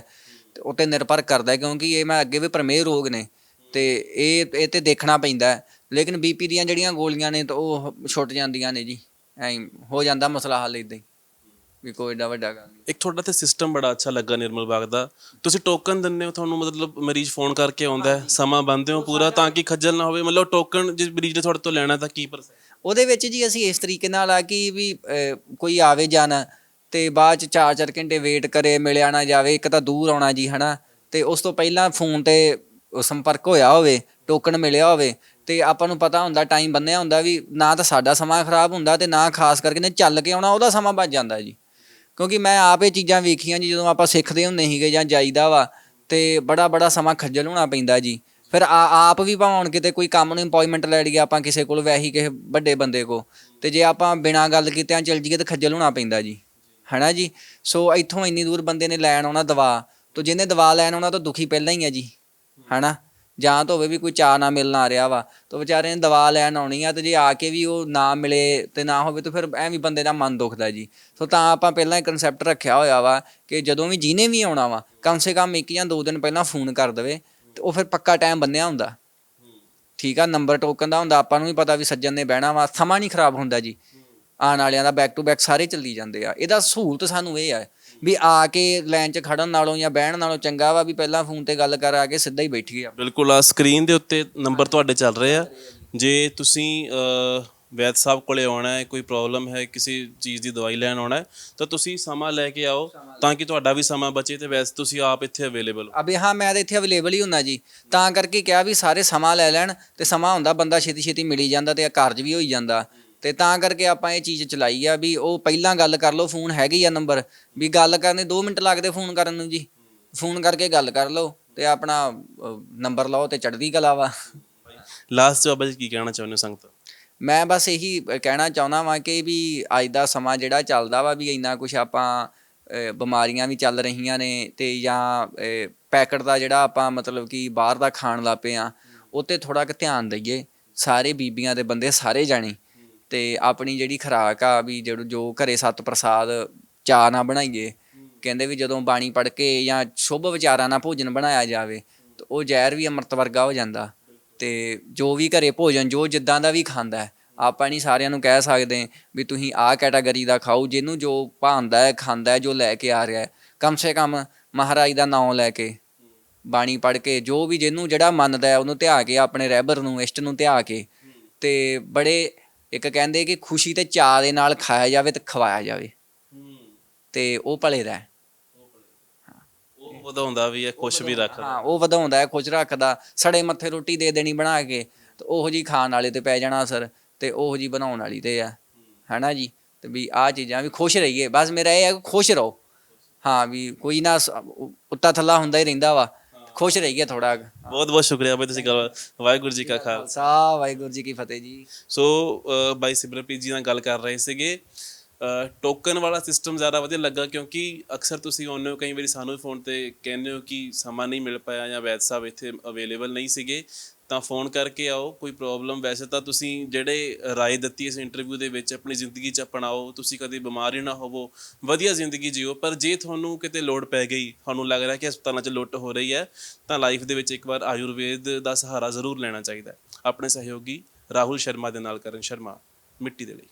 ਤੇ ਉਹ ਤੇ ਨਿਰਭਰ ਕਰਦਾ ਹੈ ਕਿਉਂਕਿ ਇਹ ਮੈਂ ਅੱਗੇ ਵੀ ਪ੍ਰਮੇਹ ਰੋਗ ਨੇ। ਤੇ ਇਹ ਇਹ ਤੇ ਦੇਖਣਾ ਪੈਂਦਾ ਹੈ। ਲੇਕਿਨ ਬੀਪੀ ਦੀਆਂ ਜਿਹੜੀਆਂ ਗੋਲੀਆਂ ਨੇ ਤਾਂ ਉਹ ਛੁੱਟ ਜਾਂਦੀਆਂ ਨੇ ਜੀ। ਐਂ ਹੋ ਜਾਂਦਾ ਮਸਲਾ ਹੱਲ ਇਦਾਂ ਹੀ। ਵੀ ਕੋਈ ਏਡਾ ਵੱਡਾ ਗੱਲ ਨਹੀਂ। ਇੱਕ ਤੁਹਾਡਾ ਤੇ ਸਿਸਟਮ ਬੜਾ ਅੱਛਾ ਲੱਗਾ ਨਿਰਮਲ ਬਾਗ ਦਾ। ਤੁਸੀਂ ਟੋਕਨ ਦਿੰਦੇ ਹੋ ਤੁਹਾਨੂੰ ਮਤਲਬ ਮਰੀਜ਼ ਫੋਨ ਕਰਕੇ ਆਉਂਦਾ ਹੈ ਸਮਾਂ ਬੰਨਦੇ ਹੋ ਪੂਰਾ ਤਾਂ ਕਿ ਖੱਜਲ ਨਾ ਹੋਵੇ ਮਤਲਬ ਟੋਕਨ ਜਿਸ ਮਰੀਜ਼ ਨੇ ਤੁਹਾਡੇ ਤੋਂ ਲੈਣਾ ਤਾਂ ਕੀ ਪਰ ਉਹਦੇ ਵਿੱਚ ਜੀ ਅਸੀਂ ਇਸ ਤਰੀਕੇ ਨਾਲ ਆ ਕਿ ਵੀ ਅਹ, ਕੋਈ ਆਵੇ ਜਾਣਾ ਤੇ ਬਾਅਦ ਚ 4-4 ਘੰਟੇ ਵੇਟ ਕਰੇ ਮਿਲਿਆ ਨਾ ਜਾਵੇ ਇੱਕ ਤਾਂ ਦੂਰ ਆਉਣਾ ਜੀ ਹਨਾ। ਤੇ ਉਸ ਤੋਂ ਪਹਿਲਾਂ ਫੋਨ ਤੇ ਉਹ ਸੰਪਰਕ ਹੋਇਆ ਹੋਵੇ ਟੋਕਨ ਮਿਲਿਆ ਹੋਵੇ ਤੇ ਆਪਾਂ ਨੂੰ ਪਤਾ ਹੁੰਦਾ ਟਾਈਮ ਬੰਨਿਆ ਹੁੰਦਾ ਵੀ ਨਾ ਤਾਂ ਸਾਡਾ ਸਮਾਂ ਖਰਾਬ ਹੁੰਦਾ ਤੇ ਨਾ ਖਾਸ ਕਰਕੇ ਨੇ ਚੱਲ ਕੇ ਆਉਣਾ ਉਹਦਾ ਸਮਾਂ ਬਚ ਜਾਂਦਾ ਜੀ। ਕਿਉਂਕਿ ਮੈਂ ਆਪ ਇਹ ਚੀਜ਼ਾਂ ਵੇਖੀਆਂ ਜੀ, ਜਦੋਂ ਆਪਾਂ ਸਿੱਖਦੇ ਹੁੰਦੇ ਸੀਗੇ ਜਾਂ ਜਾਈਦਾ ਵਾ, ਤੇ ਬੜਾ ਬੜਾ ਸਮਾਂ ਖੱਜਲ ਹੋਣਾ ਪੈਂਦਾ ਜੀ। ਫਿਰ ਆ- ਆਪ ਵੀ ਭਾਵੇਂ ਹੁਣ ਕਿਤੇ ਕੋਈ ਕੰਮ ਨੂੰ ਇੰਪੋਇਮੈਂਟ ਲੈ ਲਈਏ, ਆਪਾਂ ਕਿਸੇ ਕੋਲ ਵੈਹੀ ਕਿਸੇ ਵੱਡੇ ਬੰਦੇ ਕੋ ਤੇ ਜੇ ਆਪਾਂ ਬਿਨਾਂ ਗੱਲ ਕੀਤਿਆਂ ਚੱਲ ਜਾਈਏ ਤਾਂ ਖੱਜਲ ਹੋਣਾ ਪੈਂਦਾ ਜੀ। ਹਨਾ ਜੀ? ਸੋ ਇੱਥੋਂ ਇੰਨੀ ਦੂਰ ਬੰਦੇ ਨੇ ਲੈਣ ਆਉਣਾ ਦਵਾ, ਤੋ ਜਿਹਨੇ ਦਵਾ ਲੈਣ ਆਉਣਾ ਤਾਂ ਦੁਖੀ ਪਹਿਲਾਂ ਹੀ ਹੈ ਜੀ। ਹਨਾ? ਜਾਂ ਤਾਂ ਹੋਵੇ ਵੀ ਕੋਈ ਚਾਹ ਨਾ ਮਿਲਣ ਆ ਰਿਹਾ ਵਾ, ਤਾਂ ਵਿਚਾਰੇ ਨੇ ਦਵਾ ਲੈਣ ਆਉਣੀ ਆ ਤੇ ਜੇ ਆ ਕੇ ਵੀ ਉਹ ਨਾ ਮਿਲੇ ਤੇ ਨਾ ਹੋਵੇ ਤਾਂ ਫਿਰ ਐਵੇਂ ਬੰਦੇ ਦਾ ਮਨ ਦੁਖਦਾ ਜੀ। ਸੋ ਤਾਂ ਆਪਾਂ ਪਹਿਲਾਂ ਹੀ ਕਨਸੈਪਟ ਰੱਖਿਆ ਹੋਇਆ ਵਾ ਕਿ ਜਦੋਂ ਵੀ ਜਿਹਨੇ ਵੀ ਆਉਣਾ ਵਾ, ਕਮ ਸੇ ਕਮ ਇੱਕ ਜਾਂ ਦੋ ਦਿਨ ਪਹਿਲਾਂ ਫੋਨ ਕਰ ਦੇਵੇ ਤੇ ਉਹ ਫਿਰ ਪੱਕਾ ਟਾਈਮ ਬੰਨਿਆ ਹੁੰਦਾ। ਠੀਕ ਆ ਨੰਬਰ ਟੋਕਨ ਦਾ ਹੁੰਦਾ, ਆਪਾਂ ਨੂੰ ਵੀ ਪਤਾ ਵੀ ਸੱਜਣ ਨੇ ਬਹਿਣਾ ਵਾ, ਸਮਾਂ ਨਹੀਂ ਖਰਾਬ ਹੁੰਦਾ ਜੀ। ਆਉਣ ਵਾਲਿਆਂ ਦਾ ਬੈਕ ਟੂ ਬੈਕ ਸਾਰੇ ਚੱਲੀ ਜਾਂਦੇ ਆ। ਇਹਦਾ ਸਹੂਲਤ ਸਾਨੂੰ ਇਹ ਆ ਵੀ ਆ ਕੇ ਲਾਈਨ 'ਚ ਖੜਨ ਨਾਲੋਂ ਜਾਂ ਬਹਿਣ ਨਾਲੋਂ ਚੰਗਾ ਵਾ ਵੀ ਪਹਿਲਾਂ ਫੋਨ ਤੇ ਗੱਲ ਕਰ ਆ ਕੇ ਸਿੱਧਾ ਹੀ ਬੈਠੀਏ ਆਪਾਂ। ਬਿਲਕੁਲ ਆ ਸਕਰੀਨ ਦੇ ਉੱਤੇ ਨੰਬਰ ਤੁਹਾਡੇ ਚੱਲ ਰਹੇ ਆ। ਜੇ ਤੁਸੀਂ ਵੈਦ ਸਾਹਿਬ ਕੋਲੇ ਆਉਣਾ ਹੈ ਕੋਈ ਪ੍ਰੋਬਲਮ ਹੈ ਕਿਸੇ ਚੀਜ਼ ਦੀ ਦਵਾਈ ਲੈਣ ਆਉਣਾ ਹੈ ਤਾਂ ਤੁਸੀਂ ਸਮਾਂ ਲੈ ਕੇ ਆਓ ਤਾਂ ਕਿ ਤੁਹਾਡਾ ਵੀ ਸਮਾਂ ਬਚੇ ਤੇ ਵੈਸੇ ਤੁਸੀਂ ਆਪ ਇੱਥੇ ਅਵੇਲੇਬਲ ਹੋ। ਅਬੇ ਹਾਂ ਮੈਂ ਤਾਂ ਇੱਥੇ ਅਵੇਲੇਬਲ ਹੀ ਹੁੰਨਾ ਜੀ। ਤਾਂ ਕਰਕੇ ਕਿਹਾ ਵੀ ਸਾਰੇ ਸਮਾਂ ਲੈ ਲੈਣ ਤੇ ਸਮਾਂ ਹੁੰਦਾ ਬੰਦਾ ਛੇਤੀ ਛੇਤੀ ਮਿਲੀ ਜਾਂਦਾ ਤੇ ਕਾਰਜ ਵੀ ਹੋਈ ਜਾਂਦਾ। ਤੇ ਤਾਂ ਕਰਕੇ ਆਪਾਂ ਇਹ ਚੀਜ਼ ਚਲਾਈ ਆ ਵੀ ਉਹ ਪਹਿਲਾਂ ਗੱਲ ਕਰ ਲਓ ਫੋਨ ਹੈਗੀ ਆ ਨੰਬਰ ਵੀ ਗੱਲ ਕਰਨੇ 2 ਮਿੰਟ ਲੱਗਦੇ ਫੋਨ ਕਰਨ ਨੂੰ ਜੀ। ਫੋਨ ਕਰਕੇ ਗੱਲ ਕਰ ਲਓ ਤੇ ਆਪਣਾ ਨੰਬਰ ਲਓ ਤੇ ਚੜ੍ਹਦੀ ਕਲਾ ਵਾ। ਲਾਸਟ ਜਵਾਬ ਜੀ ਕੀ ਕਹਿਣਾ ਚਾਹੁੰਦੇ ਹੋ ਸੰਗਤ? ਮੈਂ ਬਸ ਇਹੀ ਕਹਿਣਾ ਚਾਹੁੰਦਾ ਵਾਂ ਕਿ ਵੀ ਅੱਜ ਦਾ ਸਮਾਂ ਜਿਹੜਾ ਚੱਲਦਾ ਵਾ ਵੀ ਇੰਨਾ ਕੁਝ ਆਪਾਂ ਬਿਮਾਰੀਆਂ ਵੀ ਚੱਲ ਰਹੀਆਂ ਨੇ ਤੇ ਜਾਂ ਪੈਕਟ ਦਾ ਜਿਹੜਾ ਆਪਾਂ ਮਤਲਬ ਕਿ ਬਾਹਰ ਦਾ ਖਾਣ ਲੱਪੇ ਆ ਉਹ ਤੇ ਥੋੜਾ ਕੁ ਧਿਆਨ ਦਈਏ। ਸਾਰੇ ਬੀਬੀਆਂ ਦੇ ਬੰਦੇ ਸਾਰੇ ਜਾਣੇ। ਤੇ ਆਪਣੀ ਜਿਹੜੀ ਖੁਰਾਕ ਆ ਵੀ ਜਿਹੜਾ ਜੋ ਘਰੇ ਸਤ ਪ੍ਰਸਾਦ ਚਾਹ ਨਾ ਬਣਾਈਏ, ਕਹਿੰਦੇ ਵੀ ਜਦੋਂ ਬਾਣੀ ਪੜ ਕੇ ਜਾਂ ਸ਼ੁਭ ਵਿਚਾਰਾਂ ਨਾਲ ਭੋਜਨ ਬਣਾਇਆ ਜਾਵੇ, ਤਾਂ ਉਹ ਜ਼ਹਿਰ ਵੀ ਅੰਮ੍ਰਿਤ ਵਰਗਾ ਹੋ ਜਾਂਦਾ। ਤੇ ਜੋ ਵੀ ਘਰੇ ਭੋਜਨ, ਜੋ ਜਿੱਦਾਂ ਦਾ ਵੀ ਖਾਂਦਾ ਆਪਾਂ ਨਹੀਂ ਸਾਰਿਆਂ ਨੂੰ ਕਹਿ ਸਕਦੇ ਵੀ ਤੁਸੀਂ ਆਹ ਕੈਟਾਗਰੀ ਦਾ ਖਾਓ, ਜਿਹਨੂੰ ਜੋ ਭਾਂਦਾ ਹੈ, ਖਾਂਦਾ ਹੈ, ਜੋ ਲੈ ਕੇ ਆ ਰਿਹਾ ਹੈ। ਕਮ ਸੇ ਕਮ ਮਹਾਰਾਜ ਦਾ ਨਾਮ ਲੈ ਕੇ, ਬਾਣੀ ਪੜ ਕੇ, ਜੋ ਵੀ ਜਿਹਨੂੰ ਜਿਹੜਾ ਮੰਨਦਾ ਉਹਨੂੰ ਧਿਆ ਕੇ, ਆਪਣੇ ਰਹਿਬਰ ਨੂੰ, ਇਸ਼ਟ ਨੂੰ ਧਿਆ ਕੇ, ਤੇ ਬੜੇ ਇੱਕ ਕਹਿੰਦੇ ਕਿ ਖੁਸ਼ੀ ਤੇ ਚਾਅ ਦੇ ਨਾਲ ਖਾਇਆ ਜਾਵੇ ਤੇ ਖਵਾਇਆ ਜਾਵੇ। ਤੇ ਉਹ ਭਲੇ ਦਾ ਹੈ। ਉਹ ਵਧਾਉਂਦਾ ਵੀ ਹੈ ਖੁਸ਼ ਵੀ ਰੱਖਦਾ। ਹਾਂ ਉਹ ਵਧਾਉਂਦਾ ਹੈ ਖੁਸ਼ ਰੱਖਦਾ। ਸੜੇ ਮੱਥੇ ਰੋਟੀ ਦੇ ਦੇਣੀ ਬਣਾ ਕੇ ਤੇ ਉਹੋ ਜੀ ਖਾਣ ਵਾਲੇ ਤੇ ਪੈ ਜਾਣਾ ਅਸਰ ਤੇ ਉਹੋ ਜੀ ਬਣਾਉਣ ਵਾਲੀ ਤੇ ਆ। ਹੈਨਾ ਜੀ? ਤੇ ਵੀ ਆ ਚੀਜ਼ਾਂ ਵੀ ਖੁਸ਼ ਰਹੀਏ। ਬਸ ਮੇਰਾ ਇਹ ਹੈ ਕਿ ਖੁਸ਼ ਰਹੋ। ਹਾਂ ਵੀ ਕੋਈ ਨਾ ਉੱਤਾ ਥੱਲਾ ਹੁੰਦਾ ਹੀ ਰਹਿੰਦਾ ਵਾ। ਖੁਸ਼ ਰਹੀਏ ਥੋੜਾ ਬਹੁਤ ਬਹੁਤ ਸ਼ੁਕਰੀਆ ਬਈ ਤੁਸੀਂ ਗੱਲ ਵਾਹਿਗੁਰੂ ਜੀ ਕਾ ਖਾਲਸਾ। ਖਾਲਸਾ ਵਾਹਿਗੁਰੂ ਜੀ ਕੀ ਫਤਿਹ ਜੀ। ਸੋ ਅ, ਬਾਈ ਸਿਮਰਪ੍ਰੀਤ ਜੀ ਨਾਲ ਗੱਲ ਕਰ ਰਹੇ ਸੀਗੇ। ਟੋਕਨ ਵਾਲਾ ਸਿਸਟਮ ਜ਼ਿਆਦਾ ਵਧੀਆ ਲੱਗਾ ਕਿਉਂਕਿ ਅਕਸਰ ਤੁਸੀਂ ਆਉਂਦੇ ਹੋ ਕਈ ਵਾਰੀ ਸਾਨੂੰ ਵੀ ਫੋਨ ਤੇ ਕਹਿੰਦੇ ਹੋ ਕਿ ਸਮਾਂ ਨਹੀਂ ਮਿਲ ਪਾਇਆ ਜਾਂ ਵੈਦ ਸਾਹਿਬ ਇੱਥੇ ਅਵੇਲੇਬਲ ਨਹੀਂ ਸੀਗੇ। ਤਾਂ ਫੋਨ ਕਰਕੇ ਆਓ, ਕੋਈ ਪ੍ਰੋਬਲਮ ਵੈਸੇ ਤਾਂ ਤੁਸੀਂ ਜਿਹੜੇ ਰਾਏ ਦਿੱਤੀ ਇਸ ਇੰਟਰਵਿਊ ਦੇ ਵਿੱਚ, ਆਪਣੀ ਜ਼ਿੰਦਗੀ 'ਚ ਅਪਣਾਓ, ਤੁਸੀਂ ਕਦੇ ਬਿਮਾਰ ਹੀ ਨਾ ਹੋਵੋ, ਵਧੀਆ ਜ਼ਿੰਦਗੀ ਜਿਓ। ਪਰ ਜੇ ਤੁਹਾਨੂੰ ਕਿਤੇ ਲੋੜ ਪੈ ਗਈ, ਤੁਹਾਨੂੰ ਲੱਗ ਰਿਹਾ ਕਿ ਹਸਪਤਾਲਾਂ 'ਚ ਲੁੱਟ ਹੋ ਰਹੀ ਹੈ, ਤਾਂ ਲਾਈਫ ਦੇ ਵਿੱਚ ਇੱਕ ਵਾਰ ਆਯੁਰਵੇਦ ਦਾ ਸਹਾਰਾ ਜ਼ਰੂਰ ਲੈਣਾ ਚਾਹੀਦਾ ਹੈ। ਆਪਣੇ ਸਹਿਯੋਗੀ ਰਾਹੁਲ ਸ਼ਰਮਾ ਦੇ ਨਾਲ ਕਰਨ ਸ਼ਰਮਾ, ਮਿੱਟੀ ਦੇ ਲਈ।